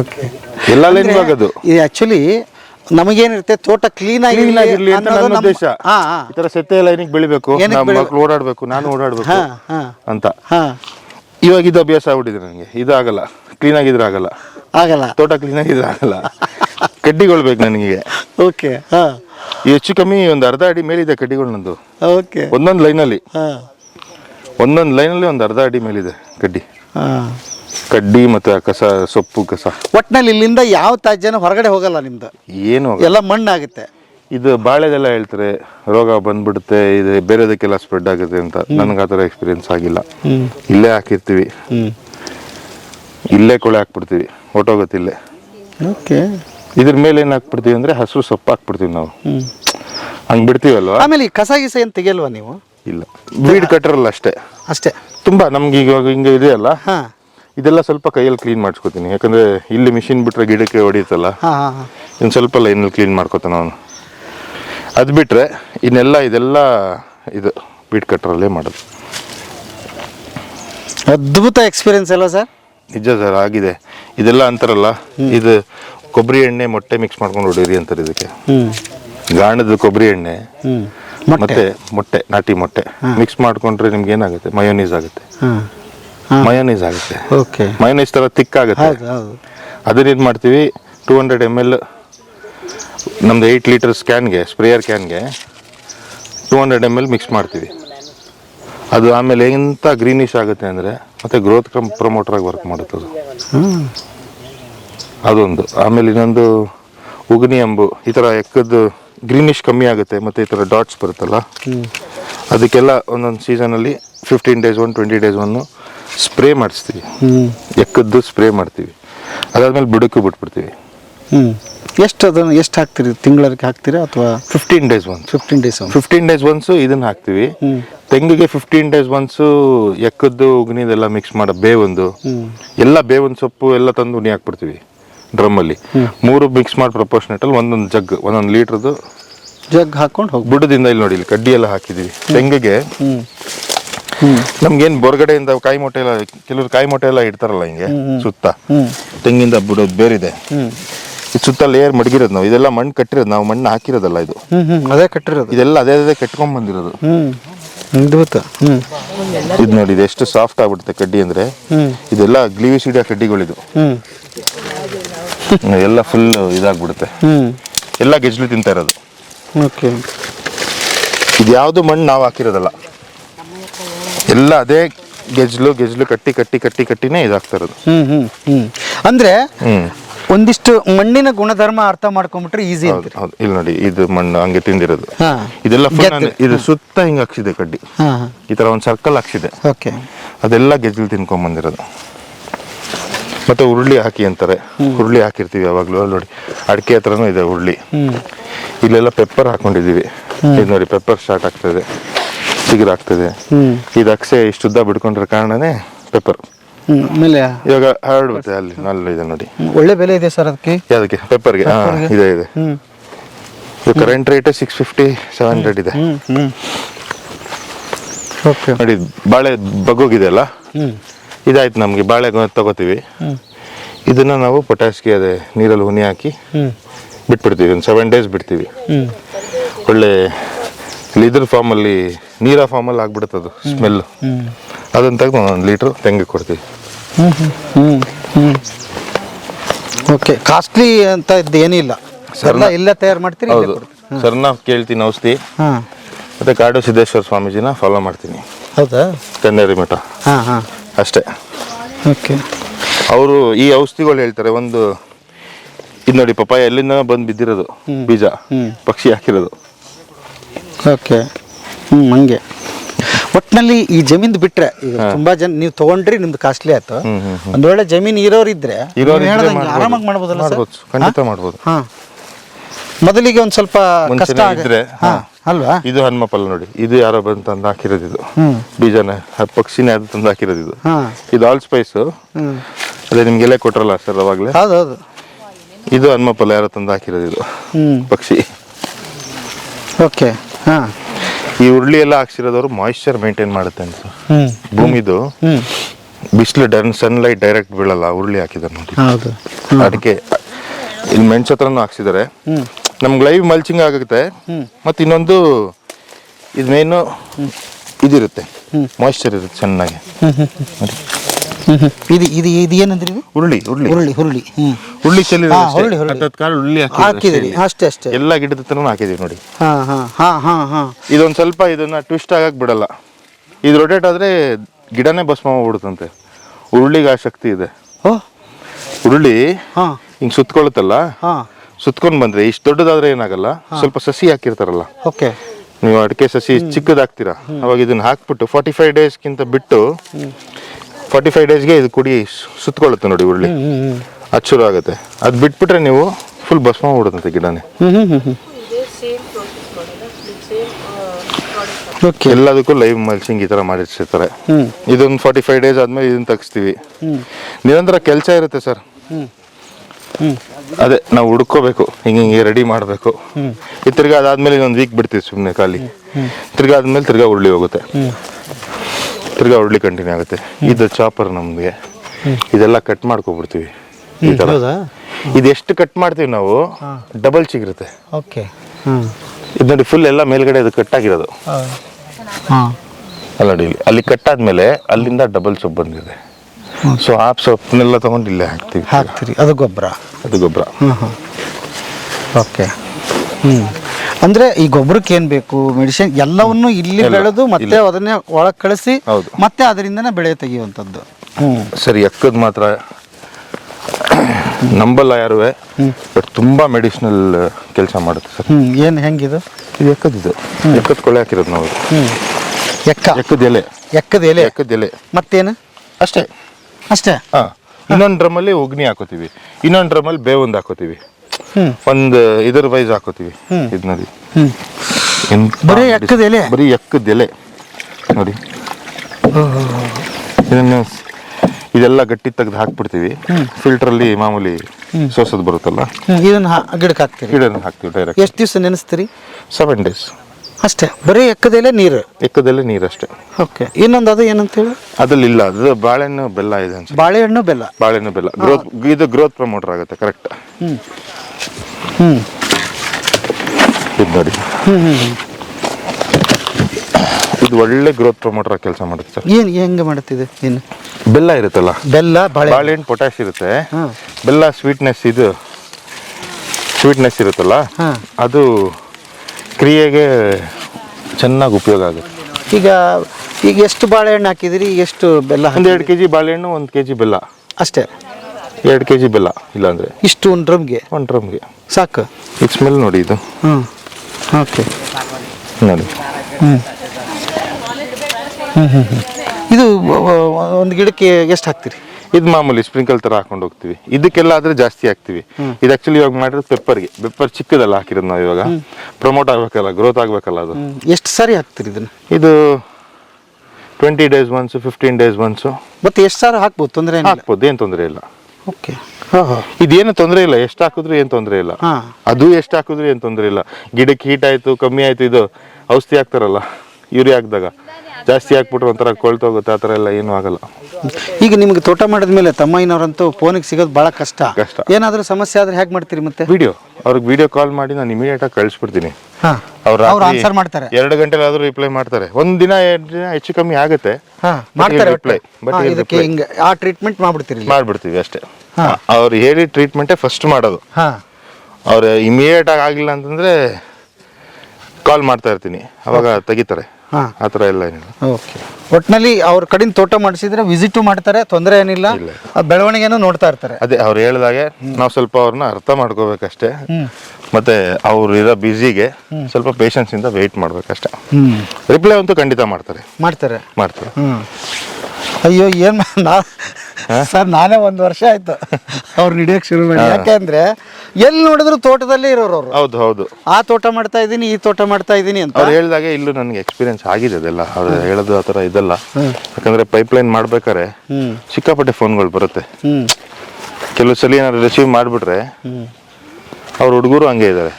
ಓಕೆ
ಎಲ್ಲ ಲೈನ್ಗೂ ಆಗೋದು.
ಇದು ಆಕ್ಚುಲಿ ನಮಗೇನಿರುತ್ತೆ? ತೋಟ ಕ್ಲೀನ್ ಆಗಿ
ಕ್ಲೀನ್ ಆಗಿರ್ಲಿ ಅಂತ ನನ್ನ ಉದ್ದೇಶ. ಈ ತರ ಸೆತ್ತೆ ಲೈನಿಗೆ ಬೆಳಿಬೇಕು? ನಮ್ಮ ಮಕ್ಳು ಓಡಾಡ್ಬೇಕು ನಾನು ಓಡಾಡ್ಬೇಕು ಅಂತ.
ಹಾ.
ಇವಾಗ ಇದು ಅಭ್ಯಾಸ ಆಗ್ಬಿಟ್ಟಿದೆ ನನಗೆ. ಇದು ಆಗಲ್ಲ. ಕ್ಲೀನ್ ಆಗಿದ್ರೆ ಆಗಲ್ಲ.
ಆಗಲ್ಲ.
ತೋಟ ಕ್ಲೀನ್ ಆಗಿದ್ರೆ ಆಗಲ್ಲ. ಕಡ್ಡಿಗೊಳ್ಬೇಕು ನನಗೆ.
ಓಕೆ ಹಾ.
ಹೆಚ್ಚು ಕಮ್ಮಿ ಒಂದು ಅರ್ಧ ಅಡಿ ಮೇಲಿದೆ ಕಡ್ಡಿಗಳು ನಂದು.
ಓಕೆ
ಒಂದೊಂದು ಲೈನಲ್ಲಿ
ಹಾ.
ಒಂದೊಂದು ಲೈನಲ್ಲಿ ಒಂದು ಅರ್ಧ ಅಡಿ ಮೇಲಿದೆ ಕಡ್ಡಿ.
ಹಾ.
ಕಡ್ಡಿ ಮತ್ತೆ ಆ ಕಸ ಸೊಪ್ಪು ಕಸ.
ಒಟ್ನಲ್ಲಿ ಇಲ್ಲಿಂದ ಯಾವ ತಾಜ್ಯನ ಹೊರಗಡೆ ಹೋಗಲ್ಲ ನಿಮ್ದು.
ಏನು ಹೋಗಲ್ಲ.
ಎಲ್ಲ ಮಣ್ಣಾಗುತ್ತೆ.
ಇದು ಬಾಳೆದೆಲ್ಲ ಹೇಳ್ತಾರೆ ರೋಗ ಬಂದ್ಬಿಡುತ್ತೆ ಇದು ಬೇರೆದಕ್ಕೆಲ್ಲ ಸ್ಪ್ರೆಡ್ ಆಗುತ್ತೆ ಅಂತ. ನನಗೆ ಆ ಥರ ಎಕ್ಸ್ಪೀರಿಯನ್ಸ್ ಆಗಿಲ್ಲ. ಇಲ್ಲೇ ಹಾಕಿರ್ತೀವಿ. ಇಲ್ಲೇ ಕೊಳೆ ಹಾಕ್ಬಿಡ್ತೀವಿ ಹೊಟ್ಟೋಗುತ್ತೆ ಇಲ್ಲೇ.
ಓಕೆ
ಇದ್ರ ಮೇಲೆ ಏನು ಹಾಕ್ಬಿಡ್ತೀವಿ ಅಂದರೆ ಹಸಿರು ಸೊಪ್ಪು ಹಾಕ್ಬಿಡ್ತೀವಿ ನಾವು. ಹಂಗೆ ಬಿಡ್ತೀವಲ್ವಾ?
ಆಮೇಲೆ ಈ ಕಸ ಗಿಸ ಏನು ತೆಗಿಯಲ್ವಾ ನೀವು?
ಇಲ್ಲ. ಬೀಡ್ ಕಟ್ಟರಲ್ಲ ಅಷ್ಟೇ.
ಅಷ್ಟೇ.
ತುಂಬ ನಮ್ಗೆ ಈಗ ಹಿಂಗೆ ಇದೆಯಲ್ಲ?
ಹಾಂ.
ಇದೆಲ್ಲ ಸ್ವಲ್ಪ ಕೈಯಲ್ಲಿ ಕ್ಲೀನ್ ಮಾಡಿಸ್ಕೊತೀನಿ. ಯಾಕಂದ್ರೆ ಇಲ್ಲಿ ಮಿಷಿನ್ ಬಿಟ್ಟರೆ ಗಿಡಕ್ಕೆ ಹೊಡಿಯುತ್ತಲ್ಲ ಇನ್ನು ಸ್ವಲ್ಪ ಲೈನಲ್ಲಿ ಕ್ಲೀನ್ ಮಾಡ್ಕೊತಾನೆ ಅವನು. ಅದು ಬಿಟ್ಟರೆ ಇನ್ನೆಲ್ಲ ಇದೆಲ್ಲ ಇದು ಬೀಟ್ ಕಟ್ಟರಲ್ಲೇ ಮಾಡೋದು.
ಅದ್ಭುತ ಎಕ್ಸ್ಪೀರಿಯನ್ಸ್ ಅಲ್ಲ ಸರ್
ನಿಜ ಸರ್ ಆಗಿದೆ. ಇದೆಲ್ಲ ಅಂತಾರಲ್ಲ ಇದು ಕೊಬ್ಬರಿ ಎಣ್ಣೆ ಮೊಟ್ಟೆ ಮಿಕ್ಸ್ ಮಾಡ್ಕೊಂಡು ಹೊಡೀರಿ ಅಂತಾರೆ ಇದಕ್ಕೆ. ಗಾಣದ ಕೊಬ್ಬರಿ ಎಣ್ಣೆ ಮತ್ತೆ ಮೊಟ್ಟೆ. ನಾಟಿ ಮೊಟ್ಟೆ ಮಿಕ್ಸ್ ಮಾಡ್ಕೊಂಡ್ರೆ ನಿಮ್ಗೆ ಏನಾಗುತ್ತೆ? ಮಯೋನೀಸ್ ಆಗುತ್ತೆ. ಮಯೋನೀಸ್ ಆಗುತ್ತೆ.
ಓಕೆ
ಮಯೋನೀಸ್ ಥರ ತಿಕ್ ಆಗುತ್ತೆ.
ಹೌದು ಹೌದು.
ಅದನ್ನೇನು ಮಾಡ್ತೀವಿ ಟೂ ಹಂಡ್ರೆಡ್ ಎಂ ಎಲ್ ನಮ್ದು ಏಯ್ಟ್ ಲೀಟರ್ ಸ್ಕ್ಯಾನ್ಗೆ sprayer ಕ್ಯಾನ್ಗೆ two hundred M L mix ಮಾಡ್ತೀವಿ. ಅದು ಆಮೇಲೆ ಎಂಥ ಗ್ರೀನಿಶ್ ಆಗುತ್ತೆ ಅಂದರೆ ಮತ್ತೆ ಗ್ರೋತ್ ಕ್ರಮ್ ಪ್ರಮೋಟರಾಗಿ ವರ್ಕ್ ಮಾಡುತ್ತೆ ಅದು. ಅದೊಂದು. ಆಮೇಲೆ ಇನ್ನೊಂದು ಉಗ್ನಿ ಅಂಬು ಈ ಥರ ಎಕ್ಕದ್ದು ಗ್ರೀನಿಶ್ ಕಮ್ಮಿ ಆಗುತ್ತೆ ಮತ್ತು ಈ ಥರ ಡಾಟ್ಸ್ ಬರುತ್ತಲ್ಲ? ಅದಕ್ಕೆಲ್ಲ ಒಂದೊಂದು ಸೀಸನಲ್ಲಿ fifteen days one twenty days one spray ಮಾಡಿಸ್ತೀವಿ. ಎಕ್ಕದ್ದು ಸ್ಪ್ರೇ ಮಾಡ್ತೀವಿ. ಅದಾದ್ಮೇಲೆ ಬುಡಕ್ಕೂ ಬಿಟ್ಬಿಡ್ತೀವಿ.
ಎಷ್ಟು ಅದನ್ನು ಎಷ್ಟು ಹಾಕ್ತೀರಿ? ತಿಂಗಳಕ್ಕೆ ಹಾಕ್ತೀರಾ ಅಥವಾ
fifteen days once
fifteen days
fifteen days once ಇದನ್ನ ಹಾಕ್ತೀವಿ. ತೆಂಗಿಗೆ ಫಿಫ್ಟೀನ್ ಡೇಸ್ ಒನ್ಸು ಎಕ್ಕದ್ದು ಉಗ್ನಿದೆಲ್ಲ ಮಿಕ್ಸ್ ಮಾಡೋ ಬೇವೊಂದು ಎಲ್ಲ ಬೇವಿನ ಸೊಪ್ಪು ಎಲ್ಲ ತಂದು ಉಣಿ ಹಾಕ್ಬಿಡ್ತೀವಿ ಡ್ರಮ್ಮಲ್ಲಿ. ಮೂರು ಮಿಕ್ಸ್ ಮಾಡಿ ಪ್ರಪೋರ್ಷನೇಟಲ್ಲಿ ಒಂದೊಂದು ಜಗ್ ಒಂದೊಂದು ಲೀಟ್ರದ್ದು
ಜಗ್ ಹಾಕೊಂಡು ಹೋಗಿ
ಬುಡದಿಂದ ಇಲ್ಲಿ ನೋಡಿ ಇಲ್ಲಿ ಕಡ್ಡಿ ಎಲ್ಲ ಹಾಕಿದೀವಿ ತೆಂಗಿಗೆ ನಮ್ಗೇನ್ ಹೊರಗಡೆಯಿಂದ ಕಾಯಿ ಮೊಟ್ಟೆ ಎಲ್ಲ ಕೆಲವರು ಕಾಯಿ ಮೊಟ್ಟೆ ಎಲ್ಲ ಇಡ್ತಾರಲ್ಲ ಹಿಂಗೆ ಸುತ್ತ. ತೆಂಗಿಂದ ಬಿಡೋದು ಬೇರಿದೆ. ಇದು ಸುತ್ತ ಲೇಯರ್ ಮಡಗಿರೋದು ನಾವು ಇದೆಲ್ಲ ಮಣ್ಣು ಕಟ್ಟಿರೋದು ನಾವು ಮಣ್ಣು ಹಾಕಿರೋದಲ್ಲ ಇದು.
ಅದೇ ಕಟ್ಟಿರೋದು.
ಇದೆಲ್ಲ ಅದೇ ಅದೇ ಕಟ್ಕೊಂಡ್ ಬಂದಿರೋದು.
ಅದ್ಭುತ.
ಇದು ನೋಡಿ ಇದು ಎಷ್ಟು ಸಾಫ್ಟ್ ಆಗ್ಬಿಡುತ್ತೆ ಕಡ್ಡಿ ಅಂದ್ರೆ.
ಹ್ಮ್.
ಇದೆಲ್ಲ ಗ್ಲಿವಿಸಿಡಿಯ ಕಡ್ಡಿಗಳಿದು. ಎಲ್ಲ ಫುಲ್ ಇದಾಗ್ಬಿಡುತ್ತೆ. ಎಲ್ಲ ಗೆಜ್ಲು ತಿಂತಾ ಇರೋದು.
ಓಕೆ.
ಇದು ಯಾವುದು ಮಣ್ಣು ನಾವು ಹಾಕಿರೋದಲ್ಲ. ಎಲ್ಲ ಅದೇ ಗೆಜ್ಲು ಗೆಜ್ಲು ಕಟ್ಟಿ ಕಟ್ಟಿ ಕಟ್ಟಿ ಕಟ್ಟಿನೇ ಇದಾಗ್ತಾ ಇರೋದು
ಅಂದ್ರೆ
ಹ್ಮ್.
ಒಂದಿಷ್ಟು ಮಣ್ಣಿನ ಗುಣಧರ್ಮ ಅರ್ಥ ಮಾಡ್ಕೊಂಡ್ಬಿಟ್ರೆ ಈಸಿ
ಹೌದು
ಅಂತೀರಿ.
ಹೌದು. ಇಲ್ಲಿ ನೋಡಿ ಇದು ಮಣ್ಣು ಹಂಗೆ ತಿಂದಿರೋದು.
ಹಾ.
ಇದೆಲ್ಲ full ನಾನು- ಇದು ಸುತ್ತ ಹಿಂಗೆ ಹಾಕ್ಸಿದೆ ಕಡ್ಡಿ.
ಹಾಂ.
ಈ ತರ ಒಂದು ಸರ್ಕಲ್ ಹಾಕ್ಸಿದೆ.
ಓಕೆ.
ಅದೆಲ್ಲ ಗೆಜ್ಲು ತಿನ್ಕೊಂಡ್ ಬಂದಿರೋದು. ಮತ್ತೆ ಉರುಳಿ ಹಾಕಿ ಅಂತಾರೆ. ಹುರುಳಿ ಹಾಕಿರ್ತೀವಿ ಯಾವಾಗ್ಲೂ. ಅಲ್ಲಿ ನೋಡಿ ಅಡಿಕೆ ಹತ್ರನೂ ಇದೆ ಉರುಳಿ ಇಲ್ಲೆಲ್ಲ ಪೆಪ್ಪರ್ ಹಾಕೊಂಡಿದೀವಿ ಇದು ನೋಡಿ ಪೆಪ್ಪರ್ ಸ್ಟಾರ್ಟ್ ಆಗ್ತದೆ ಚಿಗುರು ಆಗ್ತದೆ ಇದು ಅಕ್ಷೆ ಇಷ್ಟು ಉದ್ದ ಬಿಡ್ಕೊಂಡಿರೋ ಕಾರಣನೇ ಪೆಪ್ಪರ್
ಆಮೇಲೆ?
ಇವಾಗ ಹರಡುತ್ತೆ ಅಲ್ಲಿ ನಲ್ಲಿ ಇದೆ ನೋಡಿ.
ಒಳ್ಳೆ ಬೆಲೆ ಇದೆ ಸರ್ ಅದಕ್ಕೆ?
ಅದಕ್ಕೆ? ಪೆಪ್ಪರ್ಗೆ ಇದೆ ಇದೆ. Current rate six fifty seven hundred ಇದೆ. ನೋಡಿ ಬಾಳೆ ಬಗ್ಗೋಗಿದೆ ಅಲ್ಲ
ಹ್ಞೂ
ಇದಾಯ್ತು ನಮಗೆ ಬಾಳೆ ತಗೋತೀವಿ. ಇದನ್ನ ನಾವು ಪೊಟ್ಯಾಸ್ಗೆ ಅದೇ ನೀರಲ್ಲಿ ಹುನಿ ಹಾಕಿ ಬಿಟ್ಬಿಡ್ತೀವಿ ಒಂದು ಸೆವೆನ್ ಡೇಸ್ ಬಿಡ್ತೀವಿ. ಒಳ್ಳೆ ಫಾರ್ಮ್ ಫಾರ್ಮಲ್ಲಿ ನೀರ ಫಾರ್ಮಲ್ಲಿ ಆಗ್ಬಿಡುತ್ತೆ ಅದು ಸ್ಮೆಲ್ ಅದನ್ನ ತೆಗೆದು ಒಂದು ಲೀಟ್ರ್ ತೆಂಗಿಗೆ ಕೊಡ್ತೀವಿ.
ಓಕೆ ಕಾಸ್ಟ್ಲಿ ಅಂತ ಇದ್ದು ಏನಿಲ್ಲ. ಸರ್ನ ಇಲ್ಲೇ ತಯಾರು ಮಾಡ್ತೀರಿ
ಹೌದು. ಸರ್ನ ಕೇಳ್ತೀನಿ ಔಷಧಿ. ಮತ್ತೆ ಕಾಡು ಸಿದ್ದೇಶ್ವರ ಸ್ವಾಮೀಜಿನ ಫಾಲೋ ಮಾಡ್ತೀನಿ.
ಹೌದಾ?
ಕನ್ನೇರಿ ಮಠ.
ಹಾಂ ಹಾಂ.
ಅಷ್ಟೇ.
ಓಕೆ
ಅವರು ಈ ಔಷಧಿಗಳು ಹೇಳ್ತಾರೆ ಒಂದು ಇದು ನೋಡಿ ಪಪ್ಪಾಯ ಎಲ್ಲಿಂದ ಬಂದು ಬಿದ್ದಿರೋದು ಬೀಜ ಪಕ್ಷಿ ಹಾಕಿರೋದು.
ಓಕೆ. ಹ್ಞೂ ಹಂಗೆ. ಒಟ್ಟಿನಲ್ಲಿ ಈ ಜಮೀನ್ ಬಿಟ್ರೆ ಈಗ ತುಂಬಾ ಜನ ನೀವು ತಗೊಂಡ್ರಿ ನಿಮ್ದು ಕಾಸ್ಟ್ಲಿ ಆಯ್ತು. ಒಂದ್ ವೇಳೆ ಜಮೀನು ಇರೋರು ಇದ್ರೆ
ಇರೋರು
ನೀವು
ಇದ್ರೆ
ಹೇಳ್ದಂಗೆ
ಮಾಡ್ಬೋದು.
ಆರಾಮಾಗಿ ಮಾಡ್ಬೋದಲ್ಲ
ಮಾಡ್ಬೋದು ಖಂಡಿತ ಮಾಡ್ಬೋದು.
ಹಾ. ಮೊದಲಿಗೆ ಒಂದ್ ಸ್ವಲ್ಪ ಕಷ್ಟ
ಆಗಿದ್ರೆ.
ಅಲ್ವಾ?
ಇದು ಹನುಮಪ್ಪಲ್ಲ ನೋಡಿ ಇದು ಯಾರೋ ಬಂದು ತಂದು ಹಾಕಿರೋದು ಇದು. ಬೀಜನ ಪಕ್ಷಿನೇ ಅದು ತಂದು ಹಾಕಿರೋದು ಇದು. All spice. ಅದೇ ನಿಮ್ಗೆಲ್ಲ ಕೊಟ್ರಲ್ಲ ಸರ್ ಅವಾಗಲೇ?
ಹೌದೌದು
ಇದು ಹನುಮಪ್ಪಲ್ಲ ಯಾರೋ ತಂದು ಹಾಕಿರೋದು ಇದು ಪಕ್ಷಿ.
ಓಕೆ. ಹಾ.
ಈ ಉರುಳಿ ಎಲ್ಲ ಹಾಕ್ಸಿರೋದವ್ರು ಮಾಯಿಶ್ಚರ್ ಮೇಂಟೈನ್ ಮಾಡುತ್ತೆ ಅಂತ. ಭೂಮಿದು. ಬಿಸಿಲು ಡನ್ ಸನ್ಲೈಟ್ ಡೈರೆಕ್ಟ್ ಬೀಳಲ್ಲ ಉರುಳಿ ಹಾಕಿದಾರೆ ನೋಡಿ.
ಹೌದು.
ಅದಕ್ಕೆ ಇಲ್ಲಿ ಮೆಣಸು ಹತ್ರನೂ ಹಾಕ್ಸಿದ್ದಾರೆ. ನಮ್ಗೆ ಲೈವ್ ಮಲ್ಚಿಂಗ್ ಆಗುತ್ತೆ. ಮತ್ತೆ ಇನ್ನೊಂದು ಇದು ಮೇನು ಇದಿರುತ್ತೆ. ಮಾಯಿಶ್ಚರ್ ಇರುತ್ತೆ ಚೆನ್ನಾಗಿ.
ಇದು ಇದು ಇದು ಏನಂದ್ರಿ ಇದು?
ಹುರುಳಿ ಉರುಳಿ
ಹುರುಳಿ ಹುರುಳಿ. ಹ್ಮ್.
ಹುರ್ಳಿ ಚೆಲ್ಲಿ
ಹಾ, ಹುರುಳಿ, ಹುರುಳಿ. ಅಷ್ಟೇ. ಅಷ್ಟೇ
ಎಲ್ಲ ಗಿಡದ ಹತ್ರನೂ ಹಾಕಿದೀವಿ ನೋಡಿ.
ಹಾ ಹಾ ಹಾ ಹಾ ಹಾ.
ಇದೊಂದು ಸ್ವಲ್ಪ ಇದನ್ನ ಟ್ವಿಸ್ಟ್ ಆಗಕ್ ಬಿಡಲ್ಲ. ಇದು ರೊಟೇಟ್ ಆದ್ರೆ ಗಿಡನೇ ಭಸ್ಮ ಮಾಡ್ಬಿಡುತ್ತಂತೆ ಉರುಳಿಗೆ ಆ ಶಕ್ತಿ ಇದೆ.
ಓ
ಉರುಳಿ
ಹಾ.
ಹಿಂಗ್ ಸುತ್ಕೊಳುತ್ತಲ್ಲ?
ಹಾ.
ಸುತ್ಕೊಂಡ್ ಬಂದ್ರೆ ಇಷ್ಟು ದೊಡ್ಡದಾದ್ರೆ ಏನಾಗಲ್ಲ ಸ್ವಲ್ಪ ಸಸಿ ಹಾಕಿರ್ತಾರಲ್ಲ.
ಓಕೆ.
ನೀವು ಅಡಿಕೆ ಸಸಿ ಚಿಕ್ಕದಾಗ್ತೀರಾ? ಅವಾಗ ಇದನ್ನ ಹಾಕ್ಬಿಟ್ಟು ಫಾರ್ಟಿ ಫೈವ್ ಡೇಸ್ಗಿಂತ ಬಿಟ್ಟು ಫಾರ್ಟಿ ಫೈವ್ ಡೇಸ್ಗೆ ಇದು ಕುಡಿ ಸುತ್ತಕೊಳ್ಳುತ್ತೆ ಸುತ್ಕೊಳ್ಳುತ್ತೆ ನೋಡಿ ಉರುಳಿ. ಅದು ಶುರು ಆಗುತ್ತೆ ಅದು ಬಿಟ್ಬಿಟ್ರೆ ನೀವು ಫುಲ್ ಭಸ್ಮ ಬಿಡುತ್ತೆ ಗಿಡನೇ. ಎಲ್ಲದಕ್ಕೂ ಲೈವ್ ಮಲ್ಚಿಂಗ್ ಈ ಥರ ಮಾಡಿರ್ಸಿರ್ತಾರೆ. ಇದೊಂದು ಫಾರ್ಟಿ ಫೈವ್ ಡೇಸ್ ಆದ್ಮೇಲೆ ಇದನ್ನ ತೆಗಿಸ್ತೀವಿ. ನಿರಂತರ ಕೆಲಸ ಇರುತ್ತೆ ಸರ್. ಅದೇ ನಾವು ಹುಡ್ಕೋಬೇಕು ಹಿಂಗೆ ಹಿಂಗೆ ರೆಡಿ ಮಾಡಬೇಕು. ತಿರ್ಗಿ ತಿರ್ಗಾ ಅದಾದ್ಮೇಲೆ ಇನ್ನೊಂದು ವೀಕ್ ಬಿಡ್ತೀವಿ ಸುಮ್ಮನೆ ಖಾಲಿ. ತಿರ್ಗಾ ಆದ್ಮೇಲೆ ತಿರ್ಗಾ ಉರುಳಿ ಹೋಗುತ್ತೆ. ತಿರ್ಗಾ ಹೊಡ್ಲಿ ಕಂಟಿನ್ಯೂ ಆಗುತ್ತೆ. ಇದು ಚಾಪರ್ ನಮ್ಗೆ. ಇದೆಲ್ಲ ಕಟ್ ಮಾಡ್ಕೊಬಿಡ್ತೀವಿ. ಈ ಥರ.
ಹೌದಾ
ಇದೆಷ್ಟು ಕಟ್ ಮಾಡ್ತೀವಿ ನಾವು ಡಬಲ್ ಚಿಗಿರುತ್ತೆ.
ಓಕೆ.
ಇದು ನೋಡಿ ಫುಲ್ ಎಲ್ಲ ಮೇಲ್ಗಡೆ ಇದು ಕಟ್ ಆಗಿರೋದು.
ಹಾಂ.
ಅಲ್ಲ ನೋಡಿ ಇಲ್ಲಿ ಅಲ್ಲಿ ಕಟ್ ಆದ್ಮೇಲೆ ಅಲ್ಲಿಂದ ಡಬಲ್ ಸೊಪ್ಪು ಬಂದಿದೆ. ಸೊ ಆ ಸೊಪ್ಪನ್ನೆಲ್ಲ ತಗೊಂಡು ಇಲ್ಲೇ ಹಾಕ್ತೀವಿ.
ಹಾಕ್ತೀರಿ. ಅದು ಗೊಬ್ಬರ?
ಅದು ಗೊಬ್ಬರ.
ಹ್ಮ್ ಹ್ಮ್. ಓಕೆ. ಹ್ಮ್. ಅಂದ್ರೆ ಈ ಗೊಬ್ಬರಕ್ಕೆ ಏನ್ ಬೇಕು? ಮೆಡಿಸಿನ್ ಎಲ್ಲವನ್ನು ಇಲ್ಲಿ ಬೆಳೆದು ಮತ್ತೆ ಅದನ್ನೇ ಒಳಗೆ ಕಳಿಸಿ
ಹೌದು.
ಮತ್ತೆ ಅದರಿಂದನೇ ಬೆಳೆ ತೆಗೆಯುವಂಥದ್ದು. ಹ್ಮ್.
ಸರಿ ಎಕ್ಕದ್ ಮಾತ್ರ. ನಂಬಲ್ಲ ಯಾರು? ಬಟ್ ತುಂಬಾ ಮೆಡಿಸಿನಲ್ ಕೆಲಸ ಮಾಡುತ್ತೆ ಸರ್.
ಹ್ಮ್ ಏನ್ ಹೆಂಗಿದು?
ಇದು ಎಕ್ಕದಿದು ಎಕ್ಕದ ಕೊಳೆ ಹಾಕಿರೋದು ನಾವು.
ಹ್ಮ್. ಎಕ್ಕ?
ಎಕ್ಕದ ಎಲೆ.
ಎಕ್ಕದ ಎಲೆ?
ಎಕ್ಕದ ಎಲೆ.
ಮತ್ತೇನು?
ಅಷ್ಟೇ.
ಅಷ್ಟೇ?
ಹಾ ಇನ್ನೊಂದು ಡ್ರಮ್ಮಲ್ಲಿ ಒಗ್ನಿ ಹಾಕೋತೀವಿ. ಇನ್ನೊಂದು ಡ್ರಮ್ಮಲ್ಲಿ ಬೇವೊಂದು ಹಾಕೋತೀವಿ. ಒಂದು ಇದರ ವೈಸ್ ಹಾಕೋತೀವಿ ಇದು ನೋಡಿ.
ಹ್ಮ್. ಬರೀ ಎಕ್ಕದ ಎಲೆ?
ಬರೀ ಎಕ್ಕದ ಎಲೆ. ನೋಡಿ. ಇದನ್ನು ಇದೆಲ್ಲ ಗಟ್ಟಿ ತೆಗೆದು ಹಾಕ್ಬಿಡ್ತೀವಿ. ಫಿಲ್ಟ್ರಲ್ಲಿ ಮಾಮೂಲಿ ಸೋಸೋದು ಬರುತ್ತಲ್ಲ.
ಇದನ್ನ ಗಿಡಕ್ಕೆ ಹಾಕ್ತೀವಿ
ಗಿಡನ ಹಾಕ್ತೀವಿ ಡೈರೆಕ್ಟ್
ಎಷ್ಟು ದಿವಸ ನೆನೆಸ್ತೀರಿ?
ಸೆವೆನ್ ಡೇಸ್
ಅಷ್ಟೇ. ಬರೀ ಎಕ್ಕದಲ್ಲೇ ನೀರು?
ಎಕ್ಕದಲ್ಲೇ ನೀರು ಅಷ್ಟೇ.
ಓಕೆ. ಇನ್ನೊಂದು ಅದು ಏನಂತೇಳಿ?
ಅದ್ರಲ್ಲಿ ಇಲ್ಲ ಅದು ಬಾಳೆಹಣ್ಣು ಬೆಲ್ಲ ಇದೆ ಅನ್ಸುತ್ತೆ
ಬಾಳೆಹಣ್ಣು ಬೆಲ್ಲ.
ಬಾಳೆಹಣ್ಣು ಬೆಲ್ಲ. ಗ್ರೋತ್ ಇದು ಗ್ರೋತ್ ಪ್ರಮೋಟರ್ ಆಗುತ್ತೆ ಕರೆಕ್ಟ್
ಹ್ಞೂ
ಇದು ನೋಡಿ. ಇದು ಒಳ್ಳೆ ಗ್ರೋತ್ ಪ್ರಮೋಟರ್ ಕೆಲಸ ಮಾಡುತ್ತೆ ಸರ್.
ಏನು ಹೆಂಗೆ ಮಾಡುತ್ತಿದೆ ಏನು
ಬೆಲ್ಲ ಇರುತ್ತಲ್ಲ?
ಬೆಲ್ಲ ಬಾಳೆ
ಬಾಳೆಹಣ್ಣು ಪೊಟ್ಯಾಶ್ ಇರುತ್ತೆ.
ಹಾಂ.
ಬೆಲ್ಲ ಸ್ವೀಟ್ನೆಸ್ ಇದು. ಸ್ವೀಟ್ನೆಸ್ ಇರುತ್ತಲ್ಲ?
ಹಾಂ.
ಅದು ಕ್ರಿಯೆಗೆ ಚೆನ್ನಾಗಿ ಉಪಯೋಗ ಆಗುತ್ತೆ.
ಈಗ ಈಗ ಎಷ್ಟು ಬಾಳೆಹಣ್ಣು ಹಾಕಿದಿರಿ? ಎಷ್ಟು ಬೆಲ್ಲ
ಒಂದು? ಎರಡು ಕೆ ಜಿ ಬಾಳೆಹಣ್ಣು ಒಂದು ಕೆ ಜಿ ಬೆಲ್ಲ.
ಅಷ್ಟೇ.
ಎರಡು ಕೆ ಜಿ ಬೆಲ್ಲ ಇಲ್ಲಾಂದರೆ.
ಇಷ್ಟು ಒಂದು ಡ್ರಮ್ಗೆ?
ಒಂದು ಡ್ರಮ್ಗೆ.
ಸಾಕು.
ಇದು ಸ್ಮೆಲ್ ನೋಡಿ ಇದು.
ಹ್ಞೂ ಓಕೆ.
ನೋಡಿ.
ಹ್ಞೂ ಹ್ಞೂ ಹ್ಞೂ ಇದು ಒಂದು ಗಿಡಕ್ಕೆ ಎಷ್ಟು ಹಾಕ್ತೀರಿ?
ಇದು ಮಾಮೂಲಿ ಸ್ಪ್ರಿಂಕಲ್ ತರ ಹಾಕೊಂಡು ಹೋಗ್ತೀವಿ. ಇದಕ್ಕೆಲ್ಲ ಆದ್ರೆ ಜಾಸ್ತಿ ಹಾಕ್ತಿವಿ. ಇದು ಆಕ್ಚುಲಿ ಇವಾಗ ಮಾಡಿರೋದು ಪೆಪ್ಪರ್ಗೆ ಪೆಪ್ಪರ್ ಚಿಕ್ಕದಲ್ಲ ಹಾಕಿರೋದು ನಾವು ಇವಾಗ. ಪ್ರಮೋಟ್ ಆಗ್ಬೇಕಲ್ಲ ಗ್ರೋತ್ ಆಗ್ಬೇಕಲ್ಲ ಅದು.
ಎಷ್ಟು ಸಾರಿ ಹಾಕ್ತೀರಿ ಇದನ್ನ?
ಇದು twenty days once fifteen days once
ಮತ್ತೆ ಎಷ್ಟು ಸಾರಿ ಹಾಕ್ಬೋದು? ತೊಂದರೆ
ಹಾಕ್ಬೋದು ಏನು ತೊಂದರೆ ಇಲ್ಲ.
ಓಕೆ.
ಇದೇನು ತೊಂದರೆ ಇಲ್ಲ ಎಷ್ಟು ಹಾಕಿದ್ರು ಏನು ತೊಂದರೆ ಇಲ್ಲ. ಅದು ಎಷ್ಟು ಹಾಕಿದ್ರು ಏನು ತೊಂದರೆ ಇಲ್ಲ. ಗಿಡಕ್ಕೆ ಹೀಟ್ ಆಯಿತು ಕಮ್ಮಿ ಆಯಿತು ಇದು ಔಷಧಿ ಹಾಕ್ತಾರಲ್ಲ ಯೂರಿಯಾ ಹಾಕಿದಾಗ. ಜಾಸ್ತಿ ಹಾಕ್ಬಿಟ್ರೆ ಒಂಥರ ಕೊಳ್ತೋಗುತ್ತೆ ಆ ಥರ ಎಲ್ಲ ಏನೂ ಆಗಲ್ಲ.
ಈಗ ನಿಮ್ಗೆ ತೋಟ ಮಾಡಿದ ಮೇಲೆ ತಮ್ಮಯ್ಯನವ್ರಂತೂ ಫೋನಿಗೆ ಸಿಗೋದು ಭಾಳ ಕಷ್ಟ.
ಕಷ್ಟ.
ಏನಾದರೂ ಸಮಸ್ಯೆ ಆದ್ರೆ ಹೇಗೆ ಮಾಡ್ತೀರಿ ಮತ್ತೆ?
ವಿಡಿಯೋ ಅವ್ರಿಗೆ ವಿಡಿಯೋ ಕಾಲ್ ಮಾಡಿ ನಾನು ಇಮಿಡಿಯೇಟಾಗಿ ಕಳಿಸ್ಬಿಡ್ತೀನಿ.
ಹಾಂ.
ಅವ್ರು
ಅವ್ರು
ರಾತ್ರಿ
ಆನ್ಸರ್ ಮಾಡ್ತಾರೆ.
ಎರಡು ಗಂಟೆಲಾದ್ರೂ ರಿಪ್ಲೈ ಮಾಡ್ತಾರೆ. ಒಂದ್ ದಿನ ಎರಡು ದಿನ ಹೆಚ್ಚು ಕಮ್ಮಿ ಆಗುತ್ತೆ.
ಹಾಂ ಮಾಡ್ತಾರೆ
reply.
ಒಟ್ಟು. ಹಾ, ಇದಕ್ಕೆ ಹಿಂಗೆ ಆ ಟ್ರೀಟ್ಮೆಂಟ್ ಮಾಡ್ಬಿಡ್ತೀರಿ
ಮಾಡ್ಬಿಡ್ತೀವಿ ಅಷ್ಟೇ. ಅವ್ರು ಹೇಳಿ ಟ್ರೀಟ್ಮೆಂಟೇ ಫಸ್ಟ್ ಮಾಡೋದು.
ಹಾ.
ಅವ್ರು ಇಮಿಡಿಯೇಟ್ ಆಗಿ ಆಗಿಲ್ಲ ಅಂತಂದ್ರೆ ಕಾಲ್ ಮಾಡ್ತಾ ಇರ್ತೀನಿ. ಅವಾಗ ತೆಗಿತಾರೆ. ಆ ಥರ ಎಲ್ಲ ಏನಿಲ್ಲ.
ಓಕೆ. ಒಟ್ಟಿನಲ್ಲಿ ಅವ್ರ ಕಡಿನ ತೋಟ ಮಾಡಿಸಿದ್ರೆ ವಿಸಿಟು ಮಾಡ್ತಾರೆ ತೊಂದರೆ ಏನಿಲ್ಲ. ಬೆಳವಣಿಗೆನೂ ನೋಡ್ತಾ ಇರ್ತಾರೆ.
ಅದೇ ಅವ್ರು ಹೇಳಿದಾಗೆ ನಾವು ಸ್ವಲ್ಪ ಅವ್ರನ್ನ ಅರ್ಥ ಮಾಡ್ಕೋಬೇಕಷ್ಟೇ. ಮತ್ತೆ ಅವ್ರು ಇರೋ ಬಿಸಿಗೆ ಸ್ವಲ್ಪ ಪೇಷನ್ಸ್ ಇಂದ ವೆಯ್ಟ್ ಮಾಡ್ಬೇಕಷ್ಟೇ. ರಿಪ್ಲೈ ಅಂತೂ ಖಂಡಿತ ಮಾಡ್ತಾರೆ.
ಮಾಡ್ತಾರೆ.
ಮಾಡ್ತಾರೆ.
ಅಯ್ಯೋ ಏನ್ ನಾ ಸರ್ ನಾನೇ ಒಂದು ವರ್ಷ ಆಯ್ತು. ಅವ್ರು ಹಿಡಿಯಕ್ ಶುರು ಮಾಡಿ. ಯಾಕೆಂದ್ರೆ ಎಲ್ಲಿ ನೋಡಿದ್ರು ತೋಟದಲ್ಲೇ ಇರೋರು ಅವರು.
ಹೌದು ಹೌದು.
ಆ ತೋಟ ಮಾಡ್ತಾ ಇದ್ದೀನಿ ಈ ತೋಟ ಮಾಡ್ತಾ ಇದ್ದೀನಿ ಅಂತ.
ಅವ್ರು ಹೇಳಿದಾಗೆ ಇಲ್ಲೂ ನನಗೆ ಎಕ್ಸ್ಪೀರಿಯನ್ಸ್ ಆಗಿದೆ ಅದೆಲ್ಲ. ಅವ್ರು ಹೇಳೋದು ಆ ಥರ ಇದೆಲ್ಲ. ಯಾಕಂದ್ರೆ ಪೈಪ್ಲೈನ್ ಮಾಡ್ಬೇಕಾರೆ ಸಿಕ್ಕಾಪಟ್ಟೆ ಫೋನ್ಗಳು ಬರುತ್ತೆ. ಕೆಲವು ಸಲ ಏನಾದ್ರು ರಿಸೀವ್ ಮಾಡಿಬಿಟ್ರೆ ಅವ್ರ ಹುಡುಗರು ಹಂಗೆ ಇದ್ದಾರೆ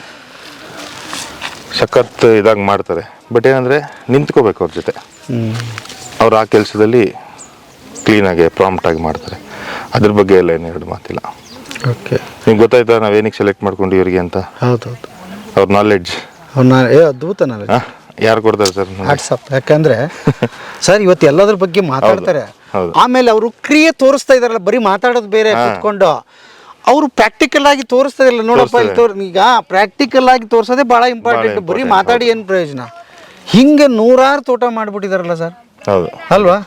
ಸಖತ್ ಇದಾಗಿ ಮಾಡ್ತಾರೆ. ಬಟ್ ಏನಂದ್ರೆ ನಿಂತ್ಕೋಬೇಕು ಅವ್ರ ಜೊತೆ. ಅವ್ರು ಆ ಕೆಲಸದಲ್ಲಿ ಕ್ಲೀನಾಗಿ ಪ್ರಾಂಪ್ಟಾಗಿ ಮಾಡ್ತಾರೆ. ಅದ್ರ ಬಗ್ಗೆ ಎಲ್ಲ ಏನು ಎರಡು ಮಾತಿಲ್ಲ.
ಓಕೆ
ನಿಮ್ಗೆ ಗೊತ್ತಾಯ್ತಾ ನಾವೇನಿಗೆ ಸೆಲೆಕ್ಟ್ ಮಾಡ್ಕೊಂಡು ಇವರಿಗೆ ಅಂತ?
ಹೌದೌದು.
ಅವ್ರ ನಾಲೆಡ್ಜ್
ಏ ಅದ್ಭುತ ನಾಲೆಡ್ಜ್
ಯಾರು ಕೊಡ್ತಾರೆ ಸರ್
ವಾಟ್ಸಪ್ ಯಾಕಂದ್ರೆ ಸರ್ ಇವತ್ತು ಎಲ್ಲದ್ರ ಬಗ್ಗೆ ಮಾತಾಡ್ತಾರೆ. ಆಮೇಲೆ ಅವರು ಕ್ರಿಯೆ ತೋರಿಸ್ತಾ ಇದಾರಲ್ಲ ಬರೀ ಮಾತಾಡೋದು ಬೇರೆ ಕೂತ್ಕೊಂಡು. ಅವರು ಪ್ರಾಕ್ಟಿಕಲ್ ಆಗಿ ತೋರಿಸ್ತಾ ಇಲ್ಲ ನೋಡಪ್ಪ ಇಲ್ಲಿ. ತೋರ್ ಈಗ ಪ್ರಾಕ್ಟಿಕಲ್ ಆಗಿ ತೋರಿಸೋದೇ ಬಹಳ ಇಂಪಾರ್ಟೆಂಟ್ ಬರೀ ಮಾತಾಡಿ ಏನು ಪ್ರಯೋಜನ? ಹಿಂಗೆ ನೂರಾರು ತೋಟ ಮಾಡಿಬಿಟ್ಟಿದಾರಲ್ಲ ಸರ್.
ಹೌದು.
ಅಲ್ವಾ?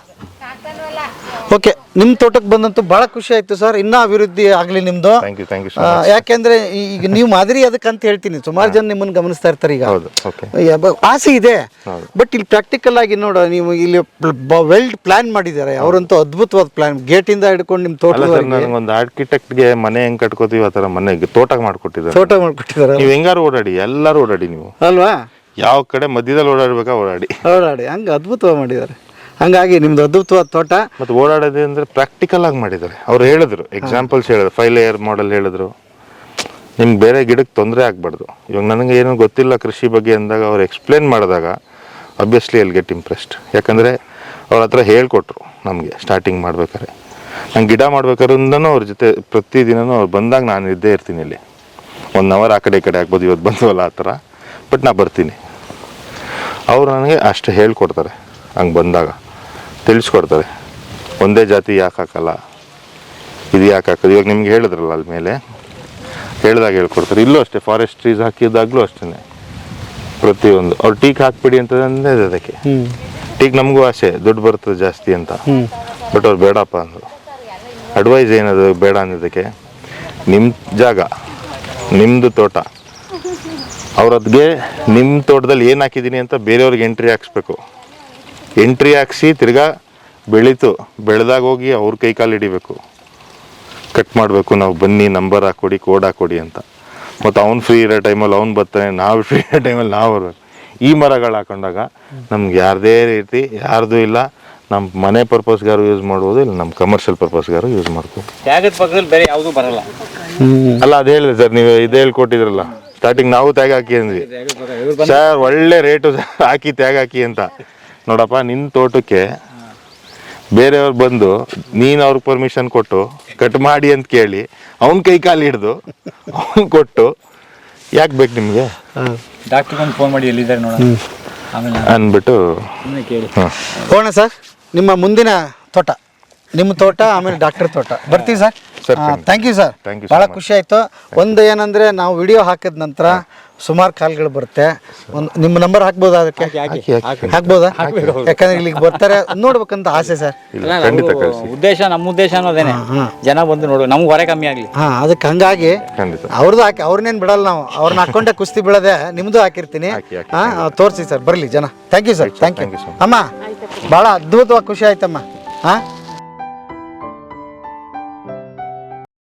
ಓಕೆ ನಿಮ್ಮ ತೋಟಕ್ಕೆ ಬಂದಂತೂ ಭಾಳ ಖುಷಿ ಆಯ್ತು ಸರ್ ಇನ್ನೂ ಅಭಿವೃದ್ಧಿ ಆಗಲಿ ನಿಮ್ಮದು
ಥ್ಯಾಂಕ್ ಯು ಥ್ಯಾಂಕ್ ಯು
ಆ, ಯಾಕೆಂದ್ರೆ ಈಗ ನೀವು ಮಾದರಿ ಅದಕ್ಕೆ ಅಂತ ಹೇಳ್ತೀನಿ. ಸುಮಾರು ಜನ ನಿಮ್ಮನ್ನು ಗಮನಿಸ್ತಾ ಇರ್ತಾರೆ ಈಗ.
ಹೌದು ಓಕೆ
ಯಾ- ಬ- ಆಸೆ ಇದೆ. ಬಟ್ ಇಲ್ಲಿ ಪ್ರಾಕ್ಟಿಕಲ್ ಆಗಿ ನೋಡ ನೀವು ಇಲ್ಲಿ ವೆಲ್ಡ್ ಪ್ಲಾನ್ ಮಾಡಿದ್ದಾರೆ. ಅವರಂತೂ ಅದ್ಭುತವಾದ ಪ್ಲಾನ್ ಗೇಟಿಂದ ಹಿಡ್ಕೊಂಡು ನಿಮ್ಮ
ಅಲ್ಲ ಸರ್
ತೋಟದವರೆಗೆ.
ನನಗೊಂದು ಆರ್ಕಿಟೆಕ್ಟ್ಗೆ ಮನೆ ಹೆಂಗ್ ಕಟ್ಕೋತೀವಿ ಆ ಥರ ಮನೆಗೆ ತೋಟ ಮಾಡ್ಕೊಟ್ಟಿದ್ದಾರೆ.
ತೋಟ ಮಾಡ್ಕೊಟ್ಟಿದ್ದಾರೆ.
ನೀವು ಹೆಂಗಾರು ಓಡಾಡಿ ಎಲ್ಲರೂ ಓಡಾಡಿ ನೀವು.
ಅಲ್ವಾ?
ಯಾವ ಕಡೆ ಮಧ್ಯದಲ್ಲಿ ಓಡಾಡ್ಬೇಕಾ ಓಡಾಡಿ.
ಓಡಾಡಿ. ಹಂಗ ಅದ್ಭುತವಾಗಿ ಮಾಡಿದ್ದಾರೆ. ಹಂಗಾಗಿ ನಿಮ್ದು ಅದ್ಭುತವಾದ ತೋಟ.
ಮತ್ತೆ ಓಡಾಡೋದು ಅಂದ್ರೆ ಪ್ರಾಕ್ಟಿಕಲ್ ಆಗಿ ಮಾಡಿದ್ದಾರೆ. ಅವ್ರು ಹೇಳಿದ್ರು ಎಕ್ಸಾಂಪಲ್ಸ್ ಹೇಳಿದ್ರು ಫೈವ್ ಲೇಯರ್ ಮಾಡೆಲ್ ಹೇಳಿದ್ರು. ನಿಮ್ಗೆ ಬೇರೆ ಗಿಡಕ್ಕೆ ತೊಂದರೆ ಆಗ್ಬಾರ್ದು. ಇವಾಗ ನನಗೆ ಏನೂ ಗೊತ್ತಿಲ್ಲ ಕೃಷಿ ಬಗ್ಗೆ ಅಂದಾಗ ಅವ್ರು ಎಕ್ಸ್ಪ್ಲೇನ್ ಮಾಡಿದಾಗ ಅಬ್ವಿಯಸ್ಲಿ ಎಲ್ ಗೆಟ್ ಇಂಪ್ರೆಸ್ಡ್ ಯಾಕಂದರೆ ಅವ್ರ ಹತ್ರ ಹೇಳ್ಕೊಟ್ರು ನಮಗೆ ಸ್ಟಾರ್ಟಿಂಗ್ ಮಾಡ್ಬೇಕಾದ್ರೆ. ನಂಗೆ ಗಿಡ ಮಾಡ್ಬೇಕಾದ್ರಿಂದನೂ ಅವ್ರ ಜೊತೆ ಪ್ರತಿದಿನ ಅವ್ರು ಬಂದಾಗ ನಾನು ಇದ್ದೇ ಇರ್ತೀನಿ ಇಲ್ಲಿ. ಒನ್ ಅವರ್ ಆ ಕಡೆ ಈ ಕಡೆ ಆಗ್ಬೋದು ಇವತ್ತು ಬಂದವಲ್ಲ ಆ ಥರ. ಬಟ್ ನಾ ಬರ್ತೀನಿ. ಅವರು ನನಗೆ ಅಷ್ಟು ಹೇಳ್ಕೊಡ್ತಾರೆ. ಹಂಗೆ ಬಂದಾಗ. ತಿಳಿಸ್ಕೊಡ್ತಾರೆ ಒಂದೇ ಜಾತಿ ಯಾಕೆ ಹಾಕಲ್ಲ? ಇದು ಯಾಕೆ ಹಾಕೋದು ಇವಾಗ ನಿಮ್ಗೆ ಹೇಳಿದ್ರಲ್ಲ ಅಲ್ಲಿ ಮೇಲೆ. ಹೇಳಿದಾಗ ಹೇಳ್ಕೊಡ್ತಾರೆ. ಇಲ್ಲೂ ಅಷ್ಟೇ ಫಾರೆಸ್ಟ್ ಟ್ರೀಸ್ ಹಾಕಿದಾಗಲೂ ಅಷ್ಟೇ ಪ್ರತಿಯೊಂದು. ಅವ್ರು ಟೀಕ್ ಹಾಕ್ಬಿಡಿ ಇದೆ ಅದಕ್ಕೆ. ಟೀಕ್ ನಮಗೂ ಆಸೆ ದುಡ್ಡು ಬರ್ತದೆ ಜಾಸ್ತಿ ಅಂತ. ಬಟ್ ಅವ್ರು ಬೇಡಪ್ಪ ಅಂದರು. ಅಡ್ವೈಸ್ ಏನದು? ಬೇಡ ಅನ್ನೋದಕ್ಕೆ. ನಿಮ್ಮ ಜಾಗ ನಿಮ್ಮದು ತೋಟ. ಅವ್ರದ್ಗೆ ನಿಮ್ಮ ತೋಟದಲ್ಲಿ ಏನು ಹಾಕಿದ್ದೀನಿ ಅಂತ ಬೇರೆಯವ್ರಿಗೆ ಎಂಟ್ರಿ ಹಾಕ್ಸ್ಬೇಕು. ಎಂಟ್ರಿ ಹಾಕ್ಸಿ ತಿರ್ಗಾ ಬೆಳೀತು. ಬೆಳೆದಾಗ ಹೋಗಿ ಅವ್ರ ಕೈ ಕಾಲು ಹಿಡಿಬೇಕು. ಕಟ್ ಮಾಡಬೇಕು ನಾವು ಬನ್ನಿ ನಂಬರ್ ಹಾಕೊಡಿ ಕೋಡ್ ಹಾಕೊಡಿ ಅಂತ. ಮತ್ತು ಅವ್ನು ಫ್ರೀ ಇರೋ ಟೈಮಲ್ಲಿ ಅವ್ನು ಬರ್ತಾನೆ ನಾವು ಫ್ರೀ ಇರೋ ಟೈಮಲ್ಲಿ ನಾವು ಬರ್ಬೇಕು. ಈ ಮರಗಳು ಹಾಕೊಂಡಾಗ ನಮ್ಗೆ ಯಾರದೇ ರೀತಿ ಯಾರ್ದು ಇಲ್ಲ. ನಮ್ಮ ಮನೆ ಪರ್ಪಸ್ಗಾರು ಯೂಸ್ ಮಾಡ್ಬೋದು ಇಲ್ಲ ನಮ್ಮ ಕಮರ್ಷಿಯಲ್ ಪರ್ಪಸ್ಗಾರು ಯೂಸ್ ಮಾಡ್ಬೋದು.
ತ್ಯಾಗದ ಪಕ್ಕದಲ್ಲಿ ಬೇರೆ ಯಾವುದೂ ಬರಲ್ಲ.
ಅಲ್ಲ ಅದು ಹೇಳಿದೆ ಸರ್ ನೀವು ಇದು ಹೇಳ್ಕೊಟ್ಟಿದ್ರಲ್ಲ. ಸ್ಟಾರ್ಟಿಂಗ್ ನಾವು ತ್ಯಾಗ ಹಾಕಿ ಅಂದ್ವಿ. ಸರ್ ಒಳ್ಳೆ ರೇಟು ಹಾಕಿ ತ್ಯಾಗ ಹಾಕಿ ಅಂತ. ನೋಡಪ್ಪ ನಿನ್ನ ತೋಟಕ್ಕೆ ಬೇರೆಯವ್ರು ಬಂದು ನೀನು ಅವ್ರಿಗೆ ಪರ್ಮಿಷನ್ ಕೊಟ್ಟು ಕಟ್ ಮಾಡಿ ಅಂತ ಕೇಳಿ ಅವನ ಕೈ ಕಾಲು ಹಿಡ್ದು ಅವನ್ ಕೊಟ್ಟು ಯಾಕೆ ಬೇಕು ನಿಮಗೆ?
ಅನ್ಬಿಟ್ಟು ಒಂದು ಫೋನ್ ಮಾಡಿ ಎಲ್ಲಿದ್ದಾರೆ ನೋಡೋಣ. ಆಮೇಲೆ
ಅಂದ್ಬಿಟ್ಟು
ಸುಮ್ಮನೆ ಕೇಳಿ.
ಹಾಂ.
ಹೋಗೋಣ ಸರ್ ನಿಮ್ಮ ಮುಂದಿನ ತೋಟ ನಿಮ್ಮ ತೋಟ ಆಮೇಲೆ ಡಾಕ್ಟರ್ ತೋಟ. ಬರ್ತೀವಿ ಸರ್? ಥ್ಯಾಂಕ್ ಯು ಸರ್ ಭಾಳ ಖುಷಿ ಆಯಿತು. ಒಂದು ಏನಂದರೆ ನಾವು ವಿಡಿಯೋ ಹಾಕಿದ ನಂತರ ಸುಮಾರು ಕಾಲ್ಗಳು ಬರುತ್ತೆ. ಒಂದು ನಿಮ್ಮ ನಂಬರ್ ಹಾಕ್ಬೋದಾ ಅದಕ್ಕೆ?
ಹಾಕಿ ಹಾಕಿ
ಹಾಕ್ಬೋದಾ? ಯಾಕಂದ್ರೆ ಇಲ್ಲಿಗೆ ಬರ್ತಾರೆ ನೋಡ್ಬೇಕಂತ ಆಸೆ ಸರ್.
ಇಲ್ಲ ಖಂಡಿತ ಕಳಿಸಿ.
ಉದ್ದೇಶ ನಮ್ಮ ಉದ್ದೇಶ ಅನ್ನೋದೇನೆ. ಜನ ಬಂದು ನೋಡು ನಮ್ಗೆ ಹೊರೆ ಕಮ್ಮಿ ಆಗಲಿ.
ಹಾ ಅದಕ್ಕೆ ಹಂಗಾಗಿ
ಖಂಡಿತ.
ಅವ್ರದ್ದು ಹಾಕಿ ಅವ್ರನ್ನೇನು ಬಿಡಲ್ಲ ನಾವು. ಅವ್ರನ್ನ ಹಾಕೊಂಡೆ ಕುಸ್ತಿ ಬೀಳದೆ ನಿಮ್ಮದು ಹಾಕಿರ್ತೀನಿ.
ಹಾಕಿ, ಹಾಕಿ.
ಹಾಂ ತೋರಿಸಿ ಸರ್ ಬರಲಿ ಜನ. Thank you sir thank you. ಅಮ್ಮ ಭಾಳ ಅದ್ಭುತವಾಗಿ ಖುಷಿ ಆಯ್ತಮ್ಮ. ಹಾಂ?